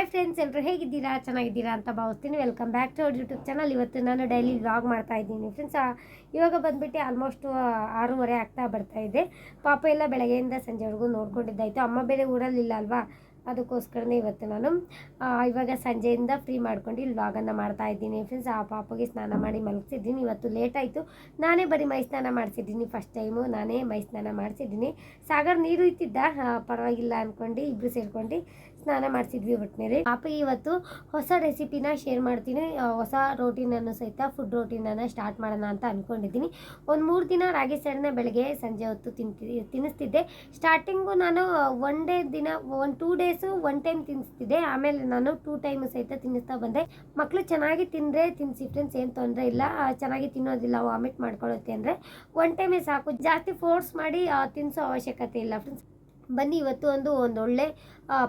Hi friends ಎಲ್ಲರೂ ಹೇಗಿದ್ದೀರಾ? ಚೆನ್ನಾಗಿದ್ದೀರಾ ಅಂತ ಭಾವಿಸ್ತೀನಿ. Welcome back to our YouTube channel ಇವತ್ತು ನಾನು ಡೈಲಿ ವ್ಲಾಗ್ ಮಾಡ್ತಾ ಇದ್ದೀನಿ. ಫ್ರೆಂಡ್ಸ್ ಇವಾಗ ಬಂದುಬಿಟ್ಟು ಆಲ್ಮೋಸ್ಟ್ ಆರೂವರೆ ಆಗ್ತಾ ಬರ್ತಾ ಇದೆ. ಪಾಪ ಎಲ್ಲ ಬೆಳಗ್ಗೆಯಿಂದ ಸಂಜೆವರೆಗೂ ನೋಡ್ಕೊಂಡಿದ್ದಾಯಿತು. ಅಮ್ಮ ಬೇರೆ ಊರಲ್ಲಿಲ್ಲ ಅಲ್ವಾ? ಅದಕ್ಕೋಸ್ಕರನೇ ಇವತ್ತು ನಾನು ಇವಾಗ ಸಂಜೆಯಿಂದ ಫ್ರೀ ಮಾಡ್ಕೊಂಡು ಇಲ್ಲಿ ವ್ಲಾಗನ್ನು ಮಾಡ್ತಾ ಇದ್ದೀನಿ. ಫ್ರೆಂಡ್ಸ್ ಆ ಪಾಪಗೆ ಸ್ನಾನ ಮಾಡಿ ಮಲಗಿಸಿದ್ದೀನಿ. ಇವತ್ತು ಲೇಟ್ ಆಯಿತು. ನಾನೇ ಬರೀ ಮೈ ಸ್ನಾನ ಮಾಡಿಸಿದ್ದೀನಿ. ಫಸ್ಟ್ ಟೈಮು ನಾನೇ ಮೈ ಸ್ನಾನ ಮಾಡಿಸಿದ್ದೀನಿ. ಸಾಗರ್ ನೀರು ಇತ್ತಿದ್ದ ಪರವಾಗಿಲ್ಲ ಅಂದ್ಕೊಂಡು ಇಬ್ಬರು ಸೇರ್ಕೊಂಡು ಸ್ನಾನ ಮಾಡಿಸಿದ್ವಿ ಒಟ್ಟಿನಲ್ಲಿ ಪಾಪ ಇವತ್ತು ಹೊಸ ರೆಸಿಪಿನ ಶೇರ್ ಮಾಡ್ತೀನಿ. ಹೊಸ ರೋಟಿನನ್ನು ಸಹಿತ ಫುಡ್ ರೋಟಿನನ್ನು ಸ್ಟಾರ್ಟ್ ಮಾಡೋಣ ಅಂತ ಅಂದ್ಕೊಂಡಿದ್ದೀನಿ ಒಂದು ಮೂರು ದಿನ ರಾಗಿ ಸೈಡನ್ನ ಬೆಳಗ್ಗೆ, ಸಂಜೆ ಹೊತ್ತು ತಿಂತಿ, ತಿನ್ನಿಸ್ತಿದ್ದೆ. ಸ್ಟಾರ್ಟಿಂಗು ನಾನು ಒನ್ ಡೇ ದಿನ one two days one time ತಿನ್ನಿಸ್ತಿದ್ದೆ. ಆಮೇಲೆ ನಾನು ಟೂ ಟೈಮ್ ಸಹಿತ ತಿನ್ನಿಸ್ತಾ ಬಂದೆ. ಮಕ್ಕಳು ಚೆನ್ನಾಗಿ ತಿಂದರೆ ತಿನ್ನಿಸಿ ಫ್ರೆಂಡ್ಸ್ ಏನು ತೊಂದರೆ ಇಲ್ಲ. ಚೆನ್ನಾಗಿ ತಿನ್ನೋದಿಲ್ಲ ವಾಮಿಟ್ ಮಾಡ್ಕೊಳ್ಳುತ್ತೆ ಅಂದರೆ ಒನ್ ಟೈಮೇ ಸಾಕು. ಜಾಸ್ತಿ ಫೋರ್ಸ್ ಮಾಡಿ ತಿನ್ನಿಸೋ ಅವಶ್ಯಕತೆ ಇಲ್ಲ ಫ್ರೆಂಡ್ಸ್ ಬನ್ನಿ, ಇವತ್ತು ಒಂದು ಒಂದೊಳ್ಳೆ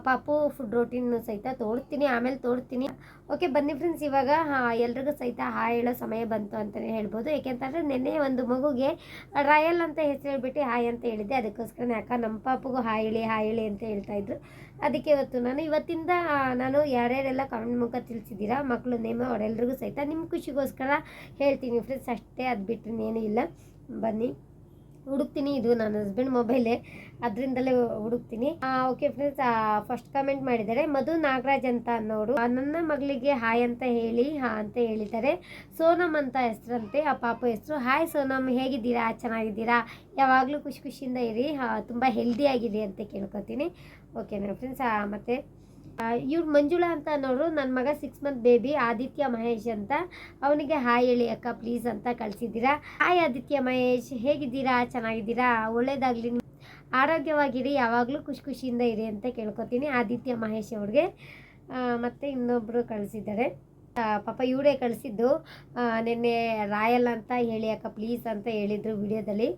ಪಾಪು ಫುಡ್ ರೊಟೀನ್ ಸಹಿತ ತೋರಿಸ್ತೀನಿ, ಆಮೇಲೆ ತೋರಿಸ್ತೀನಿ. ಓಕೆ ಬನ್ನಿ ಫ್ರೆಂಡ್ಸ್ ಇವಾಗ ಎಲ್ರಿಗೂ ಸಹಿತ ಹಾ ಹೇಳೋ ಸಮಯ ಬಂತು ಅಂತಲೇ ಹೇಳ್ಬೋದು. ಏಕೆಂತಂದರೆ ನಿನ್ನೆ ಒಂದು ಮಗುಗೆ ರಾಯಲ್ ಅಂತ ಹೆಸರು ಹೇಳ್ಬಿಟ್ಟು ಹಾಯ್ ಅಂತ ಹೇಳಿದ್ದೆ. ಅದಕ್ಕೋಸ್ಕರ ಅಕ್ಕ ನಮ್ಮ ಪಾಪಗೂ ಹಾಯ್ ಹೇಳಿ ಹಾಯ್ ಹೇಳಿ ಅಂತ ಹೇಳ್ತಾ ಇದ್ರು. ಅದಕ್ಕೆ ಇವತ್ತು ನಾನು ಇವತ್ತಿಂದ ನಾನು ಯಾರ್ಯಾರೆಲ್ಲ ಕಮೆಂಟ್ ಮುಖ ತಿಳಿಸಿದ್ದೀರಾ ಮಕ್ಕಳು ನೇಮ ಅವರೆಲ್ರಿಗೂ ಸಹಿತ ನಿಮ್ಮ ಖುಷಿಗೋಸ್ಕರ ಹೇಳ್ತೀನಿ ಫ್ರೆಂಡ್ಸ್ ಅಷ್ಟೇ ಅದು ಬಿಟ್ಟರೆ ಏನೂ ಇಲ್ಲ. ಬನ್ನಿ. ಹುಡುಕ್ತೀನಿ. ಇದು ನನ್ನ ಹಸ್ಬೆಂಡ್ ಮೊಬೈಲೇ ಅದರಿಂದಲೇ ಹುಡುಕ್ತೀನಿ. ಓಕೆ ಫ್ರೆಂಡ್ಸ್ ಫಸ್ಟ್ ಕಮೆಂಟ್ ಮಾಡಿದ್ದಾರೆ. ಮಧು ನಾಗರಾಜ್ ಅಂತ ಅನ್ನೋರು. ನನ್ನ ಮಗಳಿಗೆ ಹಾಯ್ ಅಂತ ಹೇಳಿ, ಹಾ ಅಂತ ಹೇಳಿದ್ದಾರೆ. ಸೋನಮ್ ಅಂತ ಹೆಸರಂತೆ. ಆ, ಪಾಪ ಹೆಸರು. ಹಾಯ್ ಸೋನಮ್, ಹೇಗಿದ್ದೀರಾ? ಚೆನ್ನಾಗಿದ್ದೀರಾ? ಯಾವಾಗಲೂ ಖುಷಿ ಖುಷಿಯಿಂದ ಇರಿ. ತುಂಬ ಹೆಲ್ದಿಯಾಗಿರಿ ಅಂತ ಕೇಳ್ಕೊತೀನಿ. ಓಕೆ ಫ್ರೆಂಡ್ಸ್ ಮತ್ತು ಇವ್ರು ಮಂಜುಳಾ ಅಂತ ಅನ್ನೋರು ನನ್ನ ಮಗ six month baby Aditya Mahesh ಅಂತ. ಅವನಿಗೆ ಹಾಯ್ ಹೇಳಿ ಅಕ್ಕ ಪ್ಲೀಸ್ ಅಂತ ಕಳಿಸಿದ್ದೀರಾ. ಹಾಯ್ ಆದಿತ್ಯ ಮಹೇಶ್, ಹೇಗಿದ್ದೀರಾ? ಚೆನ್ನಾಗಿದ್ದೀರಾ? ಒಳ್ಳೇದಾಗಲಿ. ಆರೋಗ್ಯವಾಗಿರಿ, ಯಾವಾಗಲೂ ಖುಷಿ ಖುಷಿಯಿಂದ ಇರಿ ಅಂತ ಕೇಳ್ಕೊತೀನಿ ಆದಿತ್ಯ ಮಹೇಶ್ ಅವ್ರಿಗೆ. ಮತ್ತು ಇನ್ನೊಬ್ಬರು ಕಳಿಸಿದ್ದಾರೆ. ಪಾಪ ಇವರೇ ಕಳಿಸಿದ್ದು. ನಿನ್ನೆ ರಾಯಲ್ ಅಂತ ಹೇಳಿ ಅಕ್ಕ ಪ್ಲೀಸ್ ಅಂತ ಹೇಳಿದರು ವಿಡಿಯೋದಲ್ಲಿ.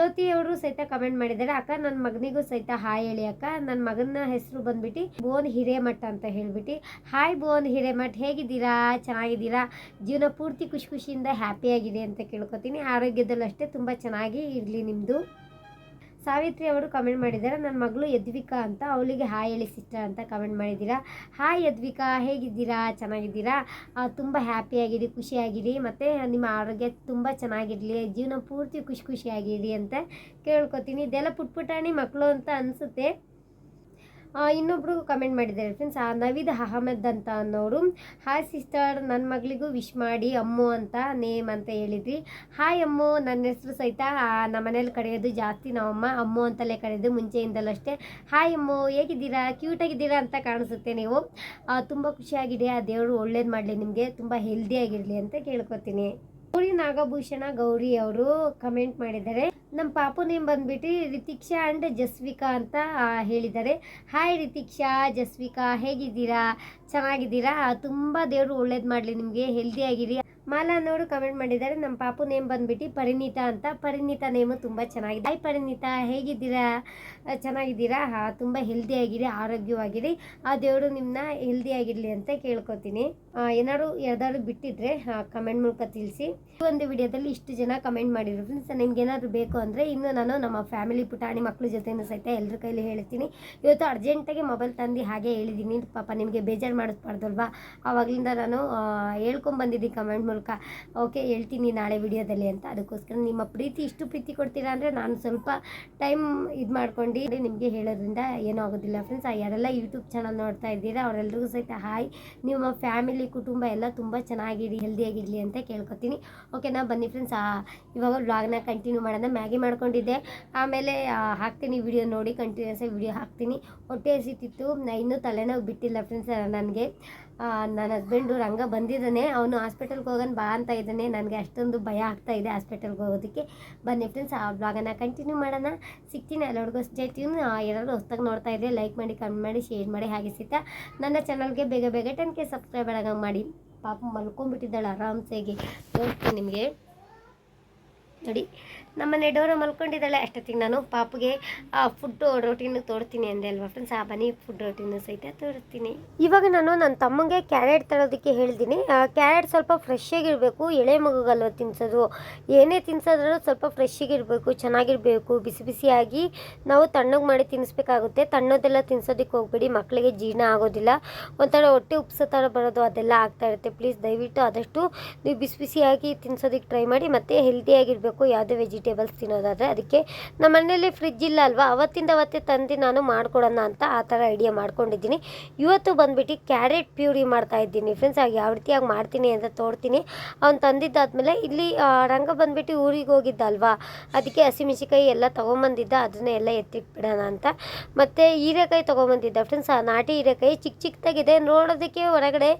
ಅವರು ಸಹಿತ ಕಮೆಂಟ್ ಮಾಡಿದ್ದಾರೆ. ಅಕ್ಕ ನನ್ನ ಮಗನಿಗೂ ಸಹಿತ ಹಾಯ್ ಹೇಳಿ ಅಕ್ಕ. ನನ್ನ ಮಗನ ಹೆಸರು ಬಂದ್ಬಿಟ್ಟು ಬೋನ್ ಹಿರೇಮಠ ಅಂತ ಹೇಳ್ಬಿಟ್ಟು. ಹಾಯ್ ಬೋನ್ ಹಿರೇಮಠ, ಹೇಗಿದ್ದೀರಾ? ಚೆನ್ನಾಗಿದ್ದೀರಾ? ಜೀವನ ಪೂರ್ತಿ ಖುಷಿ ಖುಷಿಯಿಂದ ಹ್ಯಾಪಿಯಾಗಿದೆ ಅಂತ ಕೇಳ್ಕೊತೀನಿ. ಆರೋಗ್ಯದಲ್ಲೂ ಅಷ್ಟೇ ತುಂಬ ಚೆನ್ನಾಗಿ ಇರಲಿ ನಿಮ್ಮದು ಸಾವಿತ್ರಿ ಅವರು ಕಮೆಂಟ್ ಮಾಡಿದ್ದಾರೆ ನನ್ನ ಮಗಳು ಯದ್ವಿಕಾ ಅಂತ ಅವಳಿಗೆ ಹಾಯ್ ಹೇಳಿ ಸಿಸ್ಟರ್ ಅಂತ ಕಮೆಂಟ್ ಮಾಡಿದ್ದೀರಾ? ಹಾಯ್ ಯದ್ವಿಕಾ, ಹೇಗಿದ್ದೀರಾ? ಚೆನ್ನಾಗಿದ್ದೀರಾ? ತುಂಬ ಹ್ಯಾಪಿಯಾಗಿರಿ ಖುಷಿಯಾಗಿರಿ ಮತ್ತು ನಿಮ್ಮ ಆರೋಗ್ಯ ತುಂಬ ಚೆನ್ನಾಗಿರಲಿ. ಜೀವನ ಪೂರ್ತಿ ಖುಷಿ ಖುಷಿಯಾಗಿರಿ ಅಂತ ಕೇಳ್ಕೊತೀನಿ. ಇದೆಲ್ಲ ಪುಟ್ ಪುಟಾಣಿ ಮಕ್ಕಳು ಅಂತ ಅನಿಸುತ್ತೆ. ಇನ್ನೊಬ್ಬರು ಕಮೆಂಟ್ ಮಾಡಿದ್ದಾರೆ ಫ್ರೆಂಡ್ಸ್ ಆ, ನವೀದ್ ಅಹಮದ್ ಅಂತ ಅನ್ನೋರು ಹಾಯ್ ಸಿಸ್ಟರ್ ನನ್ನ ಮಗಳಿಗೂ ವಿಶ್ ಮಾಡಿ ಅಮ್ಮು ಅಂತ, ನೇಮ್ ಅಂತ ಹೇಳಿದ್ರಿ. ಹಾಯ್ ಅಮ್ಮು ನನ್ನ ಹೆಸರು ಸಹಿತ ನಮ್ಮ ಮನೇಲಿ ಕರೆಯೋದು ಜಾಸ್ತಿ ನಾವಮ್ಮ, ಅಮ್ಮು ಅಂತಲೇ ಕರೆಯೋದು ಮುಂಚೆಯಿಂದಲೂ ಅಷ್ಟೇ. ಹಾಯ್ ಅಮ್ಮು, ಹೇಗಿದ್ದೀರಾ? ಕ್ಯೂಟಾಗಿದ್ದೀರಾ ಅಂತ ಕಾಣಿಸುತ್ತೆ ನೀವು. ತುಂಬ ಖುಷಿಯಾಗಿದೆ. ಆ, ದೇವರು ಒಳ್ಳೇದು ಮಾಡಲಿ ನಿಮಗೆ. ತುಂಬ ಹೆಲ್ದಿಯಾಗಿರಲಿ ಅಂತ ಕೇಳ್ಕೊತೀನಿ. ಗೌರಿ ನಾಗಭೂಷಣ ಗೌರಿ ಅವರು ಕಮೆಂಟ್ ಮಾಡಿದ್ದಾರೆ. ನಮ್ಮ ಪಾಪು ನೇಮ್ ಬಂದ್ಬಿಟ್ಟು ರಿತಿಕ್ಷಾ ಅಂಡ್ ಜಸ್ವಿಕಾ ಅಂತ ಹೇಳಿದ್ದಾರೆ. ಹಾಯ್ ರಿತಿಕ್ಷಾ, ಜಸ್ವಿಕಾ, ಹೇಗಿದ್ದೀರಾ? ಚೆನ್ನಾಗಿದ್ದೀರಾ? ತುಂಬ ದೇವರು ಒಳ್ಳೇದು ಮಾಡಲಿ ನಿಮಗೆ ಹೆಲ್ದಿಯಾಗಿರಿ ಮಾಲಾ ಅನ್ನೋರು ಕಮೆಂಟ್ ಮಾಡಿದ್ದಾರೆ ನಮ್ಮ ಪಾಪು ನೇಮ್ ಬಂದ್ಬಿಟ್ಟು ಪರಿಣಿತಾ ಅಂತ. ಪರಿಣಿತಾ ನೇಮು ತುಂಬ ಚೆನ್ನಾಗಿದೆ. ಹಾಯ್ ಪರಿಣಿತಾ ಹೇಗಿದ್ದೀರಾ? ಚೆನ್ನಾಗಿದ್ದೀರಾ? ಹಾ, ತುಂಬ ಹೆಲ್ದಿಯಾಗಿರಿ ಆರೋಗ್ಯವಾಗಿರಿ. ಆ ದೇವರು ನಿಮ್ಮನ್ನ ಹೆಲ್ದಿಯಾಗಿರಲಿ ಅಂತ ಕೇಳ್ಕೊತೀನಿ. ಏನಾದ್ರು ಯಾವ್ದಾದ್ರು ಬಿಟ್ಟಿದ್ರೆ ಕಮೆಂಟ್ ಮೂಲಕ ತಿಳಿಸಿ. ಈ ಒಂದು ವಿಡಿಯೋದಲ್ಲಿ ಇಷ್ಟು ಜನ ಕಮೆಂಟ್ ಮಾಡಿದ್ರು ಫ್ರೆಂಡ್ಸ್ ನಿಮ್ಗೆ ಏನಾದ್ರು ಬೇಕು ಅಂದರೆ ಇನ್ನು ನಾನು ನಮ್ಮ ಫ್ಯಾಮಿಲಿ ಪುಟಾಣಿ ಮಕ್ಕಳ ಜೊತೆನೂ ಸಹಿತ ಎಲ್ಲರ ಕೈಲಿ ಹೇಳ್ತೀನಿ. ಇವತ್ತು ಅರ್ಜೆಂಟಾಗಿ ಮೊಬೈಲ್ ತಂದು ಹಾಗೆ ಹೇಳಿದ್ದೀನಿ. ಪಾಪ ನಿಮಗೆ ಬೇಜಾರು ಮಾಡಿಸ್ಬಾರ್ದಲ್ವಾ? ಆವಾಗಲಿಂದ ನಾನು ಹೇಳ್ಕೊಂಬಂದಿದ್ದೀನಿ ಕಮೆಂಟ್ ಮೂಲಕ. ಓಕೆ ಹೇಳ್ತೀನಿ ನಾಳೆ ವಿಡಿಯೋದಲ್ಲಿ ಅಂತ. ಅದಕ್ಕೋಸ್ಕರ ನಿಮ್ಮ ಪ್ರೀತಿ ಇಷ್ಟು ಪ್ರೀತಿ ಕೊಡ್ತೀರಾ ಅಂದರೆ ನಾನು ಸ್ವಲ್ಪ ಟೈಮ್ ಇದು ಮಾಡ್ಕೊಂಡು ನಿಮಗೆ ಹೇಳೋದ್ರಿಂದ ಏನೂ ಆಗೋದಿಲ್ಲ ಫ್ರೆಂಡ್ಸ್ ಯಾರೆಲ್ಲ ಯೂಟ್ಯೂಬ್ ಚಾನಲ್ ನೋಡ್ತಾ ಇದ್ದೀರಾ ಅವರೆಲ್ಲರಿಗೂ ಸಹಿತ ಹಾಯ್ ನಿಮ್ಮ ಫ್ಯಾಮಿಲಿ ಕುಟುಂಬ ಎಲ್ಲ ತುಂಬ ಚೆನ್ನಾಗಿರಿ ಹೆಲ್ದಿಯಾಗಿರಲಿ ಅಂತ ಕೇಳ್ಕೊತೀನಿ. ಓಕೆನಾ ಬನ್ನಿ ಫ್ರೆಂಡ್ಸ್ ಇವಾಗ ವ್ಲಾಗ್ನ ಕಂಟಿನ್ಯೂ ಮಾಡೋಣ. ಮ್ಯಾಗಿ ಮಾಡ್ಕೊಂಡಿದ್ದೆ. ಆಮೇಲೆ ಹಾಕ್ತೀನಿ ವಿಡಿಯೋ ನೋಡಿ ಕಂಟಿನ್ಯೂಸ್ ಆಗಿ ವಿಡಿಯೋ ಹಾಕ್ತೀನಿ. ಹೊಟ್ಟೆ ಹಸಿತಿತ್ತು. ಇನ್ನೂ ತಲೆನೋವು ಬಿಟ್ಟಿಲ್ಲ ಫ್ರೆಂಡ್ಸ್ ನನಗೆ. ನನ್ನ ಹಸ್ಬೆಂಡು ರಂಗ ಬಂದಿದ್ದಾನೆ ಅವನು ಹಾಸ್ಪಿಟಲ್ಗೆ ಹೋಗೋಣ ಬಾ ಅಂತ ಇದ್ದಾನೆ ನನಗೆ ಅಷ್ಟೊಂದು ಭಯ ಆಗ್ತಾ ಇದೆ ಹಾಸ್ಪಿಟಲ್ಗೆ ಹೋಗೋದಕ್ಕೆ. ಬನ್ನಿ ಫ್ರೆಂಡ್ಸ್ ಆ ಬ್ಲಾಗನ್ನ ಕಂಟಿನ್ಯೂ ಮಾಡೋಣ. ಸಿಗ್ತೀನಿ ಎಲ್ಲರಿಗೂ ಜೊತೆಯೂ ಎಲ್ಲರೂ ಹೊಸ್ದಾಗಿ ನೋಡ್ತಾ ಇದ್ದರೆ ಲೈಕ್ ಮಾಡಿ ಕಮೆಂಟ್ ಮಾಡಿ ಶೇರ್ ಮಾಡಿ, ಹಾಗೆ ಸಿಗ್ತಾ. ನನ್ನ ಚಾನಲ್ಗೆ ಬೇಗ ಬೇಗ ಟೆನ್ ಕೆ ಸಬ್ಸ್ಕ್ರೈಬ್ ಆಗಂಗೆ ಮಾಡಿ. ಪಾಪ ಮಲ್ಕೊಂಡ್ಬಿಟ್ಟಿದ್ದಾಳೆ ಆರಾಮ್ಸೆಗೆ. ತೋರಿಸ್ತೀನಿ ನಿಮಗೆ ನೋಡಿ, ನಮ್ಮ ನೆಡೋರು ಮಲ್ಕೊಂಡಿದ್ದಾಳೆ. ಅಷ್ಟೊತ್ತಿಗೆ ನಾನು ಪಾಪುಗೆ ಫುಡ್ ರೋಟಿನ ತೋರ್ತೀನಿ ಅಂದೆ ಅಲ್ವಾ ಫ್ರೆಂಡ್ಸ್ ಆ ಬನ್ನಿ ಫುಡ್ ರೋಟಿನ ಸಹಿತ ತೋರಿಸ್ತೀನಿ. ಇವಾಗ ನಾನು ನನ್ನ ತಮ್ಮಂಗೆ ಕ್ಯಾರೆಟ್ ತರೋದಕ್ಕೆ ಹೇಳಿದ್ದೀನಿ ಕ್ಯಾರೆಟ್ ಸ್ವಲ್ಪ ಫ್ರೆಶ್ ಆಗಿರಬೇಕು, ಎಳೆ ಮಗುಗಲ್ವ ತಿನ್ಸೋದು. ಏನೇ ತಿನ್ಸೋದ್ರೂ ಸ್ವಲ್ಪ ಫ್ರೆಶ್ ಆಗಿರಬೇಕು, ಚೆನ್ನಾಗಿರಬೇಕು. ಬಿಸಿ ಬಿಸಿಯಾಗಿ ನಾವು ತಣ್ಣಗೆ ಮಾಡಿ ತಿನ್ನಿಸ್ಬೇಕಾಗುತ್ತೆ ತಣ್ಣದೆಲ್ಲ ತಿನ್ಸೋದಕ್ಕೆ ಹೋಗ್ಬೇಡಿ. ಮಕ್ಕಳಿಗೆ ಜೀರ್ಣ ಆಗೋದಿಲ್ಲ. ಒಂಥರ ಹೊಟ್ಟೆ ಉಪ್ಸೋ ಥರ ಬರೋದು, ಅದೆಲ್ಲ ಆಗ್ತಾ ಇರುತ್ತೆ. ಪ್ಲೀಸ್ ದಯವಿಟ್ಟು ಆದಷ್ಟು ನೀವು ಬಿಸಿ ಬಿಸಿಯಾಗಿ ತಿನ್ಸೋದಕ್ಕೆ ಟ್ರೈ ಮಾಡಿ, ಮತ್ತು ಹೆಲ್ದಿಯಾಗಿರಬೇಕು ಯಾವುದೇ ವೆಜಿಟೇಬಲ್ಸ್ ತಿನ್ನೋದಾದರೆ ಅದಕ್ಕೆ ನಮ್ಮ ಮನೆಯಲ್ಲಿ ಫ್ರಿಜ್ ಇಲ್ಲ ಅಲ್ವಾ? ಅವತ್ತಿಂದ ಅವತ್ತೇ ತಂದು ನಾನು ಮಾಡ್ಕೊಡೋಣ ಅಂತ ಆ ಥರ ಐಡಿಯಾ ಮಾಡ್ಕೊಂಡಿದ್ದೀನಿ. ಇವತ್ತು ಬಂದುಬಿಟ್ಟು ಕ್ಯಾರೆಟ್ ಪ್ಯೂರಿ ಮಾಡ್ತಾ ಇದ್ದೀನಿ. ಫ್ರೆಂಡ್ಸ್ ಆಗ ಯಾವ ರೀತಿಯಾಗಿ ಮಾಡ್ತೀನಿ ಅಂತ ತೋರ್ತೀನಿ. ಅವ್ನು ತಂದಿದ್ದಾದಮೇಲೆ ಇಲ್ಲಿ ರಂಗ ಬಂದುಬಿಟ್ಟು ಊರಿಗೆ ಹೋಗಿದ್ದ ಅಲ್ವಾ ಅದಕ್ಕೆ ಹಸಿಮೆಣಸಿಕಾಯಿ ಎಲ್ಲ ತೊಗೊಂಬಂದಿದ್ದ, ಅದನ್ನೇ ಎಲ್ಲ ಎತ್ತಿಟ್ಬಿಡೋಣ ಅಂತ. ಮತ್ತು ಹೀರೆಕಾಯಿ ತೊಗೊಂಬಂದಿದ್ದ. ಫ್ರೆಂಡ್ಸ್ ಆ ನಾಟಿ ಹೀರೆಕಾಯಿ ಚಿಕ್ಕ ಚಿಕ್ಕದಾಗಿದೆ. ನೋಡೋದಕ್ಕೆ ಹೊರಗಡೆ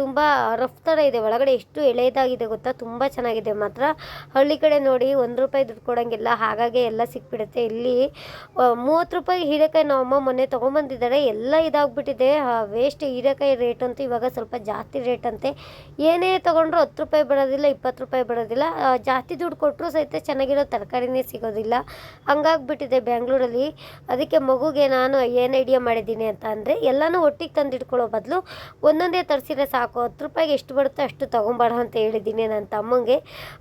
ತುಂಬ ರಫ್ ಥರ ಇದೆ. ಒಳಗಡೆ ಎಷ್ಟು ಎಳೆಯದಾಗಿದೆ ಗೊತ್ತಾ? ತುಂಬ ಚೆನ್ನಾಗಿದೆ ಮಾತ್ರ. ಹಳ್ಳಿ ಕಡೆ ನೋಡಿ ಒಂದು ರೂಪಾಯಿ ದುಡ್ಡು ಕೊಡೋಂಗಿಲ್ಲ, ಹಾಗಾಗಿ ಎಲ್ಲ ಸಿಕ್ಬಿಡುತ್ತೆ. ಇಲ್ಲಿ ಮೂವತ್ತು ರೂಪಾಯಿ ಹೀರೆಕಾಯಿ ನಮ್ಮ ಅಮ್ಮ ಮೊನ್ನೆ ತೊಗೊಂಬಂದಿದ್ದಾರೆ ಎಲ್ಲ ಇದಾಗ್ಬಿಟ್ಟಿದೆ. ವೇಸ್ಟ್ ಹೀರೆಕಾಯಿ ರೇಟ್ ಅಂತೂ ಇವಾಗ ಸ್ವಲ್ಪ ಜಾಸ್ತಿ ರೇಟ್ ಅಂತೆ. ಏನೇ ತೊಗೊಂಡ್ರು ಹತ್ತು ರೂಪಾಯಿ ಬರೋದಿಲ್ಲ, ಇಪ್ಪತ್ತು ರೂಪಾಯಿ ಬರೋದಿಲ್ಲ. ಜಾಸ್ತಿ ದುಡ್ಡು ಕೊಟ್ಟರು ಸಹಿತ ಚೆನ್ನಾಗಿರೋ ತರಕಾರಿನೇ ಸಿಗೋದಿಲ್ಲ. ಹಂಗಾಗ್ಬಿಟ್ಟಿದೆ ಬೆಂಗಳೂರಲ್ಲಿ ಅದಕ್ಕೆ ಮಗುಗೆ ನಾನು ಏನು ಐಡಿಯಾ ಮಾಡಿದ್ದೀನಿ ಅಂತ ಅಂದರೆ, ಎಲ್ಲನೂ ಒಟ್ಟಿಗೆ ತಂದಿಟ್ಕೊಳ್ಳೋ ಬದಲು ಒಂದೊಂದೇ ತರಿಸಿದ್ರೆ ಸಾಕು. ಹತ್ತು ರೂಪಾಯಿಗೆ ಎಷ್ಟು ಬರುತ್ತೋ ಅಷ್ಟು ತೊಗೊಂಬಾರ ಅಂತ ಹೇಳಿದ್ದೀನಿ ನನ್ನ ತಮ್ಮಂಗೆ.